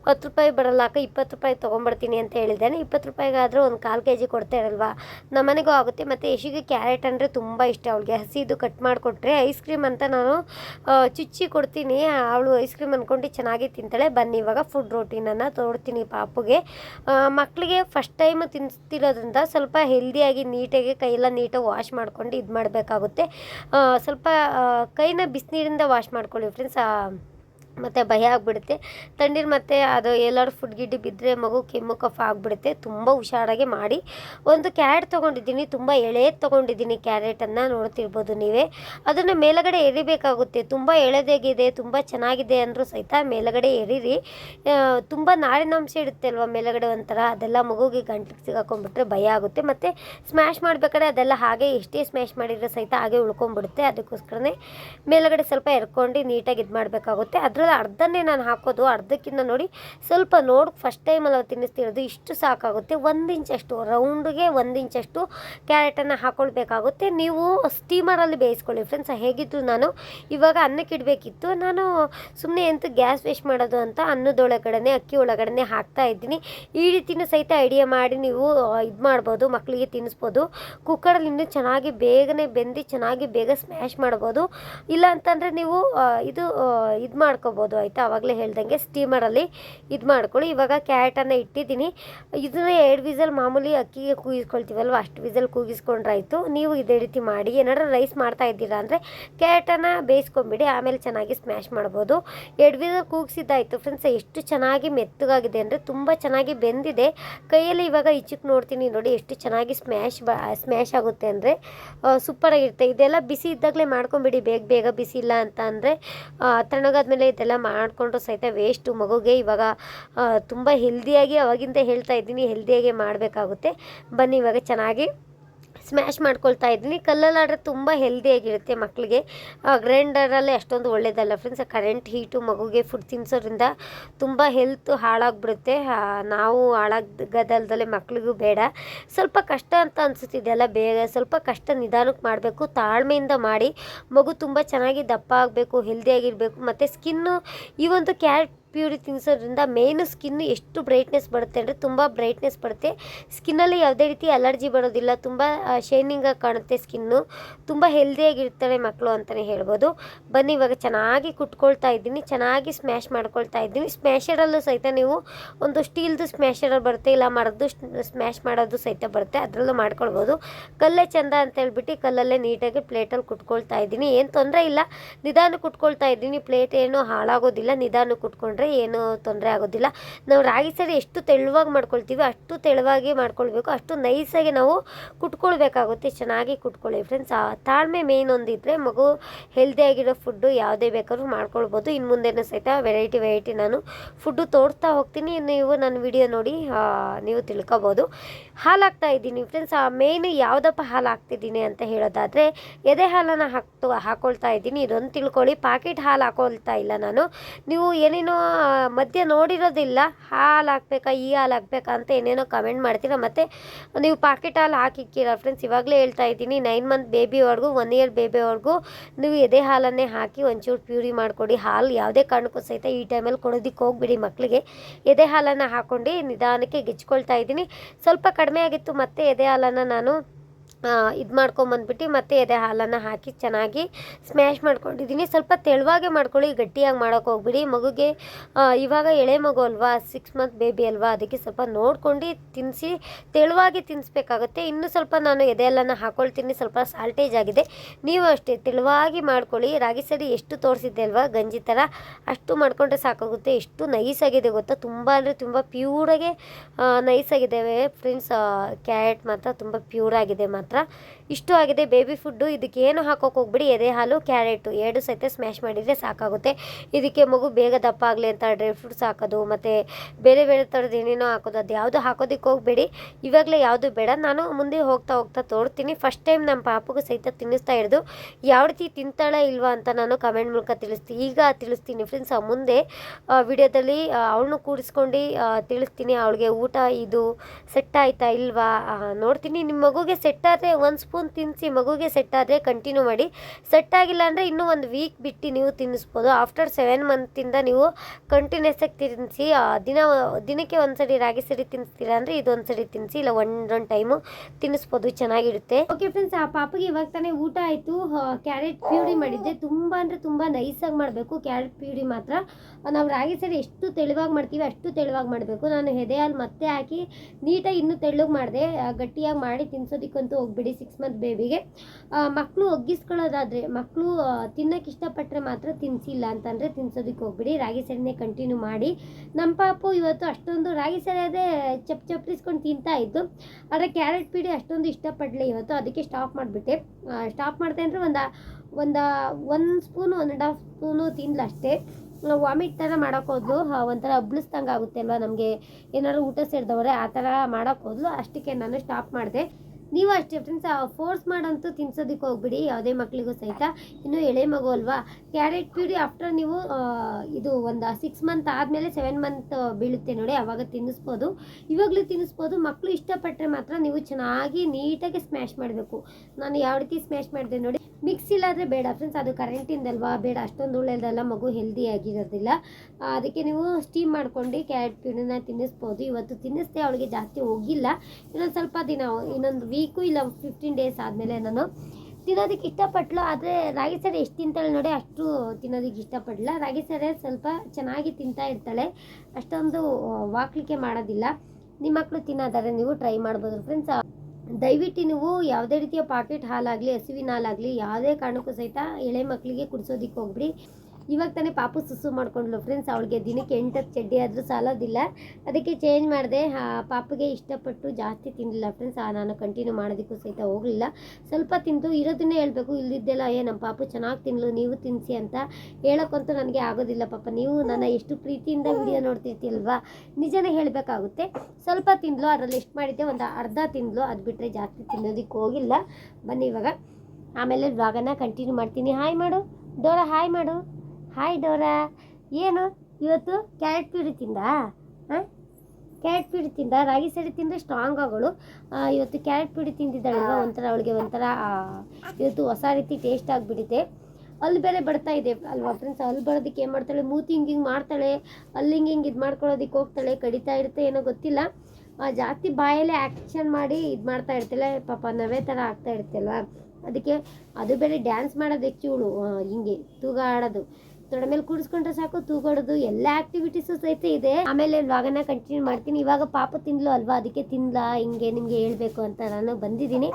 ಹತ್ತು ರೂಪಾಯಿ ಬರಲ್ಲ ಅಕ್ಕ ಇಪ್ಪತ್ತು ರೂಪಾಯಿ ತೊಗೊಂಬರ್ತೀನಿ ಅಂತ ಹೇಳಿದ್ದೇನೆ. ಇಪ್ಪತ್ತು ರೂಪಾಯಿಗಾದರೂ ಒಂದು ಕಾಲು ಕೆ ಜಿ ಕೊಡ್ತಾರಲ್ವಾ ನಮ್ಮನೆಗೂ ಆಗುತ್ತೆ. ಮತ್ತು ಯಶಿಗೆ ಕ್ಯಾರೆಟ್ ಅಂದರೆ ತುಂಬ ಇಷ್ಟ. ಅವಳಿಗೆ ಹಸಿದು ಕಟ್ ಮಾಡಿಕೊಟ್ರೆ ಐಸ್ ಕ್ರೀಮ್ ಅಂತ ನಾನು ಚುಚ್ಚಿ ಕೊಡ್ತೀನಿ. ಅವಳು ಐಸ್ ಕ್ರೀಮ್ ಅಂದ್ಕೊಂಡು ಚೆನ್ನಾಗಿ ತಿಂತಾಳೆ. ಬನ್ನಿ, ಇವಾಗ ಫುಡ್ ರೋಟೀನನ್ನು ತೋಡ್ತೀನಿ ಪಾಪುಗೆ. ಮಕ್ಕಳಿಗೆ ಫಸ್ಟ್ ಟೈಮ್ ತಿನ್ನಿಸ್ತಿರೋದ್ರಿಂದ ಸ್ವಲ್ಪ ಹೆಲ್ದಿಯಾಗಿ ನೀಟಾಗಿ ಕೈಯೆಲ್ಲ ನೀಟಾಗಿ ವಾಶ್ ಮಾಡ್ಕೊಂಡು ಇದು ಮಾಡಬೇಕಾಗುತ್ತೆ ಸ್ವಲ್ಪ ಕೈನ ಬಿಸಿನೀರಿಂದ ವಾಶ್ ಮಾಡ್ಕೊಳ್ಳಿ ಫ್ರೆಂಡ್ಸ್ ಮತ್ತು ಭಯ ಆಗಿಬಿಡುತ್ತೆ. ತಣ್ಣೀರು ಮತ್ತು ಅದು ಎಲ್ಲರ ಫುಡ್ ಗಿಡ್ಡು ಬಿದ್ದರೆ ಮಗು ಕೆಮ್ಮು, ಕಫ ಆಗಿಬಿಡುತ್ತೆ. ತುಂಬ ಹುಷಾರಾಗಿ ಮಾಡಿ. ಒಂದು ಕ್ಯಾರೆಟ್ ತೊಗೊಂಡಿದ್ದೀನಿ, ತುಂಬ ಎಳೆದು ತೊಗೊಂಡಿದ್ದೀನಿ ಕ್ಯಾರೆಟನ್ನು ನೋಡ್ತಿರ್ಬೋದು ನೀವೇ. ಅದನ್ನು ಮೇಲುಗಡೆ ಎರಿಬೇಕಾಗುತ್ತೆ. ತುಂಬ ಎಳೆದಾಗಿದೆ, ತುಂಬ ಚೆನ್ನಾಗಿದೆ ಅಂದರೂ ಸಹಿತ ಮೇಲುಗಡೆ ಎರೀರಿ. ತುಂಬ ನಾರಿನಾಂಶ ಇರುತ್ತೆ ಅಲ್ವಾ ಮೇಲುಗಡೆ ಒಂಥರ? ಅದೆಲ್ಲ ಮಗುಗೆ ಗಂಟಿಗೆ ಸಿಗಾಕೊಂಡ್ಬಿಟ್ರೆ ಭಯ ಆಗುತ್ತೆ. ಮತ್ತು ಸ್ಮ್ಯಾಶ್ ಮಾಡಬೇಕಾದ್ರೆ ಅದೆಲ್ಲ ಹಾಗೆ ಎಷ್ಟೇ ಸ್ಮ್ಯಾಶ್ ಮಾಡಿದರೆ ಸಹಿತ ಹಾಗೆ ಉಳ್ಕೊಂಡ್ಬಿಡುತ್ತೆ. ಅದಕ್ಕೋಸ್ಕರನೇ ಮೇಲುಗಡೆ ಸ್ವಲ್ಪ ಎರ್ಕೊಂಡು ನೀಟಾಗಿ ಇದು ಮಾಡಬೇಕಾಗುತ್ತೆ ಅದರಲ್ಲಿ ಅರ್ಧನೇ ನಾನು ಹಾಕೋದು, ಅರ್ಧಕ್ಕಿಂತ ನೋಡಿ ಸ್ವಲ್ಪ ನೋಡಿ ಫಸ್ಟ್ ಟೈಮ್ ಅಲ್ಲ ತಿನ್ನಿಸ್ತಿರೋದು ಇಷ್ಟು ಸಾಕಾಗುತ್ತೆ. ಒಂದು ಇಂಚಷ್ಟು ರೌಂಡ್ಗೆ ಒಂದು ಇಂಚಷ್ಟು ಕ್ಯಾರೆಟನ್ನು ಹಾಕೊಳ್ಬೇಕಾಗುತ್ತೆ. ನೀವು ಸ್ಟೀಮರಲ್ಲಿ ಬೇಯಿಸ್ಕೊಳ್ಳಿ ಫ್ರೆಂಡ್ಸ್ ಹೇಗಿದ್ದು ನಾನು ಇವಾಗ ಅನ್ನಕ್ಕೆ ಇಡಬೇಕಿತ್ತು. ನಾನು ಸುಮ್ಮನೆ ಎಂತೂ ಗ್ಯಾಸ್ ವೇಸ್ಟ್ ಮಾಡೋದು ಅಂತ ಅನ್ನದೊಳಗಡೆ ಅಕ್ಕಿ ಒಳಗಡೆ ಹಾಕ್ತಾ ಇದ್ದೀನಿ. ಈ ರೀತಿಯೂ ಸಹಿತ ಐಡಿಯಾ ಮಾಡಿ ನೀವು ಇದು ಮಾಡ್ಬೋದು ಮಕ್ಕಳಿಗೆ ತಿನ್ನಿಸ್ಬೋದು. ಕುಕ್ಕರಲ್ಲಿ ಇನ್ನೂ ಚೆನ್ನಾಗಿ ಬೇಗನೆ ಬೆಂದು ಚೆನ್ನಾಗಿ ಬೇಗ ಸ್ಮ್ಯಾಶ್ ಮಾಡ್ಬೋದು. ಇಲ್ಲ ಅಂತಂದರೆ ನೀವು ಇದು ಇದು ಮಾಡ್ಕೋಬೋದು. ಆಯಿತಾ? ಆವಾಗಲೇ ಹೇಳ್ದಂಗೆ ಸ್ಟೀಮರಲ್ಲಿ ಇದು ಮಾಡ್ಕೊಳ್ಳಿ. ಇವಾಗ ಕ್ಯಾರೆಟನ್ನು ಇಟ್ಟಿದ್ದೀನಿ. ಇದನ್ನ ಎರಡು ವಿಸಲ್ ಮಾಮೂಲಿ ಅಕ್ಕಿಗೆ ಕೂಗಿಸ್ಕೊಳ್ತೀವಲ್ವ? ಅಷ್ಟು ವಿಸಲ್ ಕೂಗಿಸ್ಕೊಂಡ್ರಾಯ್ತು. ನೀವು ಇದೇ ರೀತಿ ಮಾಡಿ. ಏನಾದರೂ ರೈಸ್ ಮಾಡ್ತಾ ಇದ್ದೀರಾ ಅಂದರೆ ಕ್ಯಾರೆಟನ್ನು ಬೇಯಿಸ್ಕೊಂಬಿಡಿ. ಆಮೇಲೆ ಚೆನ್ನಾಗಿ ಸ್ಮ್ಯಾಶ್ ಮಾಡ್ಬೋದು. ಎರಡು ವಿಸಲ್ ಕೂಗಿಸಿದ್ದಾಯಿತು ಫ್ರೆಂಡ್ಸ್ ಎಷ್ಟು ಚೆನ್ನಾಗಿ ಮೆತ್ತಗಾಗಿದೆ ಅಂದರೆ ತುಂಬ ಚೆನ್ನಾಗಿ ಬೆಂದಿದೆ. ಕೈಯಲ್ಲಿ ಇವಾಗ ಇಚ್ಚಕ್ಕೆ ನೋಡ್ತೀನಿ ನೋಡಿ ಎಷ್ಟು ಚೆನ್ನಾಗಿ ಸ್ಮ್ಯಾಶ್ ಸ್ಮ್ಯಾಶ್ ಆಗುತ್ತೆ ಅಂದರೆ ಸೂಪರಾಗಿರುತ್ತೆ ಇದೆಲ್ಲ ಬಿಸಿ ಇದ್ದಾಗಲೇ ಮಾಡ್ಕೊಂಬಿಡಿ. ಬೇಗ ಬೇಗ ಬಿಸಿ ಇಲ್ಲ ಅಂತ ಅಂದರೆ ತಣ್ಣಗಾದ್ಮೇಲೆ ಇದೆಲ್ಲ ಮಾಡಿಕೊಂಡ್ರು ಸಹಿತ ವೇಸ್ಟು ಮಗುಗೆ ಇವಾಗ ತುಂಬ ಹೆಲ್ದಿಯಾಗಿ ಅವಾಗಿಂದ ಹೇಳ್ತಾ ಇದ್ದೀನಿ ಹೆಲ್ದಿಯಾಗಿ ಮಾಡಬೇಕಾಗುತ್ತೆ. ಬನ್ನಿ ಇವಾಗ ಚೆನ್ನಾಗಿ. ಸ್ಮ್ಯಾಶ್ ಮಾಡ್ಕೊಳ್ತಾ ಇದ್ದೀನಿ. ಕಲ್ಲಲ್ಲಾಡ್ರೆ ತುಂಬ ಹೆಲ್ದಿಯಾಗಿರುತ್ತೆ ಮಕ್ಕಳಿಗೆ ಗ್ರೈಂಡರಲ್ಲಿ ಅಷ್ಟೊಂದು ಒಳ್ಳೇದಲ್ಲ ಫ್ರೆಂಡ್ಸ್ ಕರೆಂಟ್ ಹೀಟು ಮಗುಗೆ ಫುಡ್ ತಿನ್ನಿಸೋದ್ರಿಂದ ತುಂಬ ಹೆಲ್ತ್ ಹಾಳಾಗ್ಬಿಡುತ್ತೆ. ನಾವು ಹಾಳಾಗದಲ್ದಲೆ ಮಕ್ಳಿಗೂ ಬೇಡ. ಸ್ವಲ್ಪ ಕಷ್ಟ ಅಂತ ಅನಿಸುತ್ತಿದೆಯಲ್ಲ ಬೇಗ. ಸ್ವಲ್ಪ ಕಷ್ಟ ನಿಧಾನಕ್ಕೆ ಮಾಡಬೇಕು. ತಾಳ್ಮೆಯಿಂದ ಮಾಡಿ. ಮಗು ತುಂಬ ಚೆನ್ನಾಗಿ ದಪ್ಪ ಆಗಬೇಕು ಹೆಲ್ದಿಯಾಗಿರಬೇಕು ಮತ್ತು ಸ್ಕಿನ್ನು ಈ ಒಂದು ಕ್ಯಾರೆಟ್ ಪ್ಯೂರಿ ತಿನ್ನಿಸೋದ್ರಿಂದ ಮೇಯ್ನು ಸ್ಕಿನ್ ಎಷ್ಟು ಬ್ರೈಟ್ನೆಸ್ ಬರುತ್ತೆ ಅಂದರೆ ತುಂಬ ಬ್ರೈಟ್ನೆಸ್ ಬರುತ್ತೆ. ಸ್ಕಿನ್ನಲ್ಲಿ ಯಾವುದೇ ರೀತಿ ಅಲರ್ಜಿ ಬರೋದಿಲ್ಲ. ತುಂಬ ಶೈನಿಂಗಾಗಿ ಕಾಣುತ್ತೆ ಸ್ಕಿನ್ನು. ತುಂಬ ಹೆಲ್ದಿಯಾಗಿರ್ತಾರೆ ಮಕ್ಕಳು ಅಂತಲೇ ಹೇಳ್ಬೋದು. ಬನ್ನಿ, ಇವಾಗ ಚೆನ್ನಾಗಿ ಕುಟ್ಕೊಳ್ತಾ ಇದ್ದೀನಿ. ಚೆನ್ನಾಗಿ ಸ್ಮ್ಯಾಶ್ ಮಾಡ್ಕೊಳ್ತಾ ಇದ್ದೀನಿ. ಸ್ಮ್ಯಾಶರಲ್ಲೂ ಸಹಿತ ನೀವು ಒಂದು ಸ್ಟೀಲ್ದು ಸ್ಮ್ಯಾಶರ್ ಬರುತ್ತೆ, ಇಲ್ಲ ಮರದ್ದು ಸ್ಮ್ಯಾಶ್ ಮಾಡೋದು ಸಹಿತ ಬರುತ್ತೆ. ಅದರಲ್ಲೂ ಮಾಡ್ಕೊಳ್ಬೋದು. ಕಲ್ಲೇ ಚೆಂದ ಅಂತ ಹೇಳ್ಬಿಟ್ಟು ಕಲ್ಲಲ್ಲೇ ನೀಟಾಗಿ ಪ್ಲೇಟಲ್ಲಿ ಕುಟ್ಕೊಳ್ತಾ ಇದ್ದೀನಿ. ಏನು ತೊಂದರೆ ಇಲ್ಲ. ನಿಧಾನ ಕುಟ್ಕೊಳ್ತಾ ಇದ್ದೀನಿ. ಪ್ಲೇಟ್ ಏನು ಹಾಳಾಗೋದಿಲ್ಲ. ನಿಧಾನ ಕುಟ್ಕೊಂಡ್ರೆ ಏನು ತೊಂದರೆ ಆಗೋದಿಲ್ಲ. ನಾವು ರಾಗಿ ಸರಿ ಎಷ್ಟು ತೆಳುವಾಗಿ ಮಾಡ್ಕೊಳ್ತೀವಿ ಅಷ್ಟು ತೆಳುವಾಗಿ ಮಾಡ್ಕೊಳ್ಬೇಕು. ಅಷ್ಟು ನೈಸಾಗಿ ನಾವು ಕುಟ್ಕೊಳ್ಬೇಕಾಗುತ್ತೆ. ಚೆನ್ನಾಗಿ ಕುಟ್ಕೊಳ್ಳಿ ಫ್ರೆಂಡ್ಸ್ ಆ ತಾಳ್ಮೆ ಮೇಯ್ನ್ ಒಂದಿದ್ದರೆ ಮಗು ಹೆಲ್ದಿಯಾಗಿರೋ ಫುಡ್ಡು ಯಾವುದೇ ಬೇಕಾದ್ರೂ ಮಾಡ್ಕೊಳ್ಬೋದು. ಇನ್ನು ಮುಂದೆನೂ ಸಹಿತ ವೆರೈಟಿ ವೆರೈಟಿ ನಾನು ಫುಡ್ಡು ತೋರಿಸ್ತಾ ಹೋಗ್ತೀನಿ. ನೀವು ನನ್ನ ವಿಡಿಯೋ ನೋಡಿ ನೀವು ತಿಳ್ಕೊಬೋದು. ಹಾಲು ಹಾಕ್ತಾ ಇದ್ದೀನಿ ಫ್ರೆಂಡ್ಸ್ ಆ ಮೇಯ್ನ್ ಯಾವುದಪ್ಪ ಹಾಲು ಹಾಕ್ತಿದ್ದೀನಿ ಅಂತ ಹೇಳೋದಾದರೆ, ಎದೆ ಹಾಲನ್ನು ಹಾಕ್ತು, ಹಾಕೊಳ್ತಾ ಇದ್ದೀನಿ. ಇದೊಂದು ತಿಳ್ಕೊಳ್ಳಿ. ಪಾಕೆಟ್ ಹಾಲು ಹಾಕೊಳ್ತಾ ಇಲ್ಲ ನಾನು. ನೀವು ಏನೇನೋ ಮಧ್ಯೆ ನೋಡಿರೋದಿಲ್ಲ. ಹಾಲು ಹಾಕ್ಬೇಕಾ, ಈ ಹಾಲು ಹಾಕ್ಬೇಕಾ ಅಂತ ಏನೇನೋ ಕಮೆಂಟ್ ಮಾಡ್ತೀರಾ. ಮತ್ತು ನೀವು ಪಾಕೆಟ್ ಹಾಲು ಹಾಕಿಕ್ಕೀರ ಫ್ರೆಂಡ್ಸ್ ಇವಾಗಲೇ ಹೇಳ್ತಾ ಇದ್ದೀನಿ ನೈನ್ ಮಂತ್ ಬೇಬಿವರೆಗೂ ಒನ್ ಇಯರ್ ಬೇಬಿವರೆಗೂ ನೀವು ಎದೆ ಹಾಲನ್ನೇ ಹಾಕಿ ಒಂಚೂರು ಪ್ಯೂರಿ ಮಾಡಿಕೊಡಿ. ಹಾಲು ಯಾವುದೇ ಕಾರಣಕ್ಕೂ ಸಹಿತ ಈ ಟೈಮಲ್ಲಿ ಕೊಡೋದಕ್ಕೆ ಹೋಗ್ಬಿಡಿ ಮಕ್ಕಳಿಗೆ ಎದೆ ಹಾಲನ್ನು ಹಾಕ್ಕೊಂಡು ನಿಧಾನಕ್ಕೆ ಗಿಚ್ಕೊಳ್ತಾ ಇದ್ದೀನಿ. ಸ್ವಲ್ಪ ಕಡಿಮೆ ಆಗಿತ್ತು ಮತ್ತೆ ಎದೆ ಹಾಲನ್ನು ನಾನು ಇದು ಮಾಡ್ಕೊಂಬಂದ್ಬಿಟ್ಟು ಮತ್ತೆ ಎದೆ ಹಾಲನ್ನು ಹಾಕಿ ಚೆನ್ನಾಗಿ ಸ್ಮ್ಯಾಶ್ ಮಾಡ್ಕೊಂಡಿದ್ದೀನಿ ಸ್ವಲ್ಪ ತೆಳುವಾಗೆ ಮಾಡ್ಕೊಳ್ಳಿ, ಗಟ್ಟಿಯಾಗಿ ಮಾಡೋಕೆ ಹೋಗ್ಬಿಡಿ. ಮಗುಗೆ ಇವಾಗ ಎಳೆ ಮಗು ಅಲ್ವಾ ಸಿಕ್ಸ್ ಮಂತ್ ಬೇಬಿ ಅಲ್ವಾ, ಅದಕ್ಕೆ ಸ್ವಲ್ಪ ನೋಡ್ಕೊಂಡು ತಿನ್ನಿಸಿ ತೆಳುವಾಗಿ ತಿನ್ನಿಸ್ಬೇಕಾಗುತ್ತೆ ಇನ್ನೂ ಸ್ವಲ್ಪ ನಾನು ಎದೆ ಹಾಲನ್ನು ಹಾಕ್ಕೊಳ್ತೀನಿ ಸ್ವಲ್ಪ ಸಾಲ್ಟೇಜ್ ಆಗಿದೆ. ನೀವು ಅಷ್ಟೇ, ತೆಳುವಾಗಿ ಮಾಡ್ಕೊಳ್ಳಿ. ರಾಗಿ ಸರಿ ಎಷ್ಟು ತೋರಿಸಿದ್ದೆ ಅಲ್ವಾ, ಗಂಜಿ ಥರ ಅಷ್ಟು ಮಾಡ್ಕೊಂಡ್ರೆ ಸಾಕಾಗುತ್ತೆ. ಎಷ್ಟು ಆಗಿದೆ ಗೊತ್ತಾ? ತುಂಬ ಅಂದರೆ ತುಂಬ ಪ್ಯೂರಾಗೆ ನೈಸ್ ಆಗಿದ್ದಾವೆ ಫ್ರೆಂಡ್ಸ್ ಕ್ಯಾರೆಟ್ ಮಾತ್ರ ತುಂಬ ಪ್ಯೂರ್ ಆಗಿದೆ ಮಾತ್ರ. ಇಷ್ಟು ಆಗಿದೆ ಬೇಬಿ ಫುಡ್ಡು ಇದಕ್ಕೆ ಏನು ಹಾಕೋಕೆ ಹೋಗ್ಬಿಡಿ, ಎದೆ ಹಾಲು, ಕ್ಯಾರೆಟು ಎರಡು ಸಹಿತ ಸ್ಮ್ಯಾಶ್ ಮಾಡಿದರೆ ಸಾಕಾಗುತ್ತೆ. ಇದಕ್ಕೆ ಮಗು ಬೇಗ ದಪ್ಪ ಆಗಲಿ ಅಂತ ಡ್ರೈ ಫ್ರೂಟ್ಸ್ ಹಾಕೋದು ಮತ್ತು ಬೇರೆ ಬೇರೆ ಥರದ್ದು ಏನೇನೋ ಹಾಕೋದು, ಅದು ಯಾವುದು ಹಾಕೋದಕ್ಕೆ ಹೋಗಬೇಡಿ. ಇವಾಗಲೇ ಯಾವುದು ಬೇಡ, ನಾನು ಮುಂದೆ ಹೋಗ್ತಾ ಹೋಗ್ತಾ ತೋರ್ತೀನಿ. ಫಸ್ಟ್ ಟೈಮ್ ನಮ್ಮ ಪಾಪಗೂ ಸಹಿತ ತಿನ್ನಿಸ್ತಾ ಇರೋದು. ಯಾವ ರೀತಿ ತಿಂತಾಳೆ ಇಲ್ವಾ ಅಂತ ನಾನು ಕಮೆಂಟ್ ಮೂಲಕ ತಿಳಿಸ್ತೀನಿ. ಈಗ ತಿಳಿಸ್ತೀನಿ ಫ್ರೆಂಡ್ಸ್ ಮುಂದೆ ವಿಡಿಯೋದಲ್ಲಿ ಅವಳನ್ನು ಕೂಡಿಸ್ಕೊಂಡು ತಿಳಿಸ್ತೀನಿ, ಅವಳಿಗೆ ಊಟ ಇದು ಸೆಟ್ ಆಯ್ತಾ ಇಲ್ವಾ ನೋಡ್ತೀನಿ. ನಿಮ್ಮ ಮಗುಗೆ ಸೆಟ್ ಆದರೆ ಒಂದು ಸ್ಪೂನ್ ತಿನ್ನಿಸಿ ಮಗುಗೆ ಸೆಟ್ ಆದರೆ ಕಂಟಿನ್ಯೂ ಮಾಡಿ. ಸೆಟ್ ಆಗಿಲ್ಲ ಅಂದರೆ ಇನ್ನೂ ಒಂದು ವೀಕ್ ಬಿಟ್ಟು ನೀವು ತಿನ್ನಿಸ್ಬೋದು. ಆಫ್ಟರ್ ಸೆವೆನ್ ಮಂತಿಂದ ನೀವು ಕಂಟಿನ್ಯೂಸ್ ಆಗಿ ತಿನ್ನಿಸಿ ದಿನ, ದಿನಕ್ಕೆ ಒಂದು ಸರಿ ರಾಗಿ ಸರಿ ತಿನ್ನಿಸ್ತೀರ ಅಂದರೆ ಇದೊಂದು ಸರಿ ತಿನ್ನಿಸಿ ಇಲ್ಲ ಒಂದೊಂದು ಟೈಮು ತಿನ್ನಿಸ್ಬೋದು, ಚೆನ್ನಾಗಿರುತ್ತೆ. ಓಕೆ ಫ್ರೆಂಡ್ಸ್ ಆ ಪಾಪಿಗೆ ಇವಾಗ ತಾನೇ ಊಟ ಆಯಿತು. ಕ್ಯಾರೆಟ್ ಪ್ಯೂರಿ ಮಾಡಿದ್ದೆ. ತುಂಬ ಅಂದರೆ ತುಂಬ ನೈಸಾಗಿ ಮಾಡಬೇಕು. ಕ್ಯಾರೆಟ್ ಪ್ಯೂರಿ ಮಾತ್ರ. ನಾವು ರಾಗಿ ಸರಿ ಎಷ್ಟು ತೆಳುವಾಗಿ ಮಾಡ್ತೀವಿ ಅಷ್ಟು ತೆಳುವಾಗಿ ಮಾಡಬೇಕು. ನಾನು ಹೆದೆಯಲ್ಲಿ ಮತ್ತೆ ಹಾಕಿ ನೀಟಾಗಿ ಇನ್ನೂ ತೆಳ್ಳಗೆ ಮಾಡಿದೆ. ಗಟ್ಟಿಯಾಗಿ ಮಾಡಿ ತಿನ್ಸೋದಕ್ಕಂತೂ ಹೋಗ್ಬಿಡಿ ಸಿಕ್ಸ್ ಮಂತ್ ಬೇಬಿಗೆ ಮಕ್ಕಳು ಒಗ್ಗಿಸ್ಕೊಳ್ಳೋದಾದರೆ ಮಕ್ಕಳು ತಿನ್ನೋಕೆ ಇಷ್ಟಪಟ್ಟರೆ ಮಾತ್ರ ತಿನ್ಸಿಲ್ಲ ಅಂತಂದರೆ ತಿನ್ಸೋದಕ್ಕೆ ಹೋಗ್ಬಿಡಿ. ರಾಗಿ ಸರಿನೇ ಕಂಟಿನ್ಯೂ ಮಾಡಿ. ನಮ್ಮ ಪಾಪು ಇವತ್ತು ಅಷ್ಟೊಂದು ರಾಗಿ ಸರಿ ಅದೇ ಚಪ್ ಚಪ್ಪರಿಸ್ಕೊಂಡು ತಿಂತಾ ಇದ್ದು, ಆದರೆ ಕ್ಯಾರೆಟ್ ಪೀಡಿ ಅಷ್ಟೊಂದು ಇಷ್ಟಪಡಲಿ ಇವತ್ತು. ಅದಕ್ಕೆ ಸ್ಟಾಪ್ ಮಾಡಿಬಿಟ್ಟೆ. ಸ್ಟಾಪ್ ಮಾಡಿದೆ ಅಂದರೆ ಒಂದು ಒಂದು ಒಂದು spoon one and half spoon ತಿನ್ನಲಷ್ಟೇ vomit ಥರ ಮಾಡೋಕೆ ಹೋದ್ಲು ಹ, ಒಂಥರ ಅಬ್ಳಿಸ್ದಂಗೆ ಆಗುತ್ತೆ ಅಲ್ವಾ ನಮಗೆ? ಏನಾದ್ರು ಊಟ ಸೇರಿದವ್ರೆ ಆ ಥರ ಮಾಡೋಕೆ ಹೋದ್ಲು ಅಷ್ಟಕ್ಕೆ ನಾನು ಸ್ಟಾಪ್ ಮಾಡಿದೆ. ನೀವು ಅಷ್ಟೇ ಫ್ರೆಂಡ್ಸ್ ಫೋರ್ಸ್ ಮಾಡಂತೂ ತಿನ್ಸೋದಕ್ಕೆ ಹೋಗ್ಬಿಡಿ ಯಾವುದೇ ಮಕ್ಕಳಿಗೂ ಸಹಿತ. ಇನ್ನು ಎಳೆ ಮಗು ಅಲ್ವಾ? ಕ್ಯಾರೆಟ್ ಪ್ಯೂರಿ ಆಫ್ಟರ್ ನೀವು ಇದು ಒಂದು ಸಿಕ್ಸ್ ಮಂತ್ ಆದಮೇಲೆ ಸೆವೆನ್ ಮಂತ್ ಬೀಳುತ್ತೆ ನೋಡಿ ಆವಾಗ ತಿನ್ನಿಸ್ಬೋದು. ಇವಾಗಲೂ ತಿನ್ನಿಸ್ಬೋದು. ಮಕ್ಕಳು ಇಷ್ಟಪಟ್ಟರೆ ಮಾತ್ರ ನೀವು ಚೆನ್ನಾಗಿ ನೀಟಾಗಿ ಸ್ಮ್ಯಾಶ್ ಮಾಡಬೇಕು. ನಾನು ಯಾವ ರೀತಿ ಸ್ಮ್ಯಾಶ್ ಮಾಡಿದೆ ನೋಡಿ ಮಿಕ್ಸ್ ಇಲ್ಲಾದರೆ ಬೇಡ. ಫ್ರೆಂಡ್ಸ್ ಅದು ಕರೆಂಟಿಂದಲ್ವಾ ಬೇಡ. ಅಷ್ಟೊಂದು ಒಳ್ಳೆಯದಲ್ಲ ಮಗು ಹೆಲ್ದಿ ಆಗಿರೋದಿಲ್ಲ. ಅದಕ್ಕೆ ನೀವು ಸ್ಟೀಮ್ ಮಾಡ್ಕೊಂಡು ಕ್ಯಾರೆಟ್ ಪ್ಯೂರಿನ ತಿನ್ನಿಸ್ಬೋದು. ಇವತ್ತು ತಿನ್ನಿಸ್ದೆ ಅವಳಿಗೆ ಜಾಸ್ತಿ ಹೋಗಿಲ್ಲ. ಇನ್ನೊಂದು ಸ್ವಲ್ಪ ದಿನ, ಇನ್ನೊಂದು ವೀಕು ಇಲ್ಲ ಫಿಫ್ಟೀನ್ ಡೇಸ್ ಆದಮೇಲೆ ನಾನು ತಿನ್ನೋದಕ್ಕೆ ಇಷ್ಟಪಟ್ಲು. ಆದರೆ ರಾಗಿ ಸರಿ ಎಷ್ಟು ತಿಂತಾಳೆ ನೋಡಿ, ಅಷ್ಟು ತಿನ್ನೋದಕ್ಕೆ ಇಷ್ಟಪಡಲ್ಲ ರಾಗಿ ಸರಿ ಸ್ವಲ್ಪ ಚೆನ್ನಾಗಿ ತಿಂತಾ ಇರ್ತಾಳೆ. ಅಷ್ಟೊಂದು ವಾಕ್ಲಿಕ್ಕೆ ಮಾಡೋದಿಲ್ಲ. ನಿಮ್ಮ ಮಕ್ಕಳು ತಿನ್ನೋದಾದ್ರೆ ನೀವು ಟ್ರೈ ಮಾಡ್ಬೋದು. ಫ್ರೆಂಡ್ಸ್ ದಯವಿಟ್ಟು ನೀವು ಯಾವುದೇ ರೀತಿಯ ಪಾಕೆಟ್ ಹಾಲಾಗಲಿ, ಹಸುವಿನ ಹಾಲಾಗಲಿ ಯಾವುದೇ ಕಾರಣಕ್ಕೂ ಸಹಿತ ಎಳೆ ಮಕ್ಕಳಿಗೆ ಕುಡಿಸೋದಕ್ಕೆ ಹೋಗ್ಬಿಡಿ. ಇವಾಗ ತಾನೇ ಪಾಪು ಸುಸು ಮಾಡ್ಕೊಂಡ್ಲು ಫ್ರೆಂಡ್ಸ್ ಅವಳಿಗೆ ದಿನಕ್ಕೆ ಎಂಟತ್ತು ಚಡ್ಡಿ ಆದರೂ ಸಾಲೋದಿಲ್ಲ. ಅದಕ್ಕೆ ಚೇಂಜ್ ಮಾಡಿದೆ ಪಾಪಿಗೆ ಇಷ್ಟಪಟ್ಟು ಜಾಸ್ತಿ ತಿನ್ನಲಿಲ್ಲ ಫ್ರೆಂಡ್ಸ್ ನಾನು ಕಂಟಿನ್ಯೂ ಮಾಡೋದಕ್ಕೂ ಸಹಿತ ಹೋಗಲಿಲ್ಲ. ಸ್ವಲ್ಪ ತಿಂದು ಇರೋದನ್ನೇ ಹೇಳಬೇಕು ಇಲ್ಲದಿದ್ದೆಲ್ಲ ಏ ನಮ್ಮ ಪಾಪು ಚೆನ್ನಾಗಿ ತಿನ್ನಲು ನೀವು ತಿನ್ನಿಸಿ ಅಂತ ಹೇಳೋಕ್ಕಂತೂ ನನಗೆ ಆಗೋದಿಲ್ಲ ಪಾಪ. ನೀವು ನನ್ನ ಎಷ್ಟು ಪ್ರೀತಿಯಿಂದ ವಿಡಿಯೋ ನೋಡ್ತಿರ್ತಿಲ್ವಾ ನಿಜನೇ ಹೇಳಬೇಕಾಗುತ್ತೆ. ಸ್ವಲ್ಪ ತಿಂದ್ಲು, ಅದರಲ್ಲಿ ಎಷ್ಟು ಮಾಡಿದ್ದೆ, ಒಂದು ಅರ್ಧ ತಿಂದ್ಲು, ಅದು ಬಿಟ್ಟರೆ ಜಾಸ್ತಿ ತಿನ್ನೋದಕ್ಕೆ ಹೋಗಿಲ್ಲ. ಬನ್ನಿ ಇವಾಗ. ಆಮೇಲೆ ಭಾಗನ ಕಂಟಿನ್ಯೂ ಮಾಡ್ತೀನಿ. ಹಾಯ್ ಮಾಡು. ದೋರ ಹಾಯ್ ಮಾಡು. ಹಾಯ್ ಡೋರಾ ಏನು? ಇವತ್ತು ಕ್ಯಾರೆಟ್ ಪ್ಯೂರಿ ತಿಂದ? ಕ್ಯಾರೆಟ್ ಪೀಡಿ ತಿಂದ? ರಾಗಿ ಸರಿ ತಿಂದರೆ ಸ್ಟ್ರಾಂಗ್ ಆಗೋಳು. ಇವತ್ತು ಕ್ಯಾರೆಟ್ ಪೀಡಿ ತಿಂದಿದ್ದಾಳಲ್ವ? ಒಂಥರ ಅವಳಿಗೆ ಒಂಥರ ಇವತ್ತು ಹೊಸ ರೀತಿ ಟೇಸ್ಟ್ ಆಗಿಬಿಟ್ಟಿದೆ. ಅಲ್ಲಿ ಬೇರೆ ಬರ್ತಾ ಇದೆ ಅಲ್ವಾ ಫ್ರೆಂಡ್ಸ್ ಅಲ್ಲಿ ಬರೋದಕ್ಕೆ ಏನು ಮಾಡ್ತಾಳೆ? ಮೂತಿ ಹಿಂಗೆ ಹಿಂಗೆ ಮಾಡ್ತಾಳೆ? ಅಲ್ಲಿ ಹಿಂಗೆ ಹಿಂಗೆ ಇದು ಮಾಡ್ಕೊಳ್ಳೋದಕ್ಕೆ ಹೋಗ್ತಾಳೆ? ಕಡಿತಾ ಇರುತ್ತೆ ಏನೋ ಗೊತ್ತಿಲ್ಲ. ಜಾಸ್ತಿ ಬಾಯಲ್ಲೇ ಆ್ಯಕ್ಷನ್ ಮಾಡಿ ಇದು ಮಾಡ್ತಾ ಇರ್ತಾಳೆ ಪಾಪ ನವೇ ಥರ ಆಗ್ತಾ ಇರ್ತಲ್ವಾ? ಅದಕ್ಕೆ ಅದು ಬೇರೆ ಡ್ಯಾನ್ಸ್ ಮಾಡೋದು ಹೆಚ್ಚು ಹಿಂಗೆ ತೂಗ ಆಡೋದು ತೊಡೆ ಮೇಲೆ ಕೂಡಿಸ್ಕೊಂಡ್ರೆ ಸಾಕು, ತೂಗೋಡೋದು. ಎಲ್ಲ ಆಕ್ಟಿವಿಟೀಸು ಸಹಿತ ಇದೆ. ಆಮೇಲೆ ವ್ಲಾಗನ್ನ ಕಂಟಿನ್ಯೂ ಮಾಡ್ತೀನಿ. ಇವಾಗ ಪಾಪ ತಿನ್ಲು ಅಲ್ವಾ? ಅದಕ್ಕೆ ತಿನ್ಲಾ ಹಿಂಗೆ ನಿಮಗೆ ಹೇಳ್ಬೇಕು ಅಂತ ನಾನು ಬಂದಿದ್ದೀನಿ.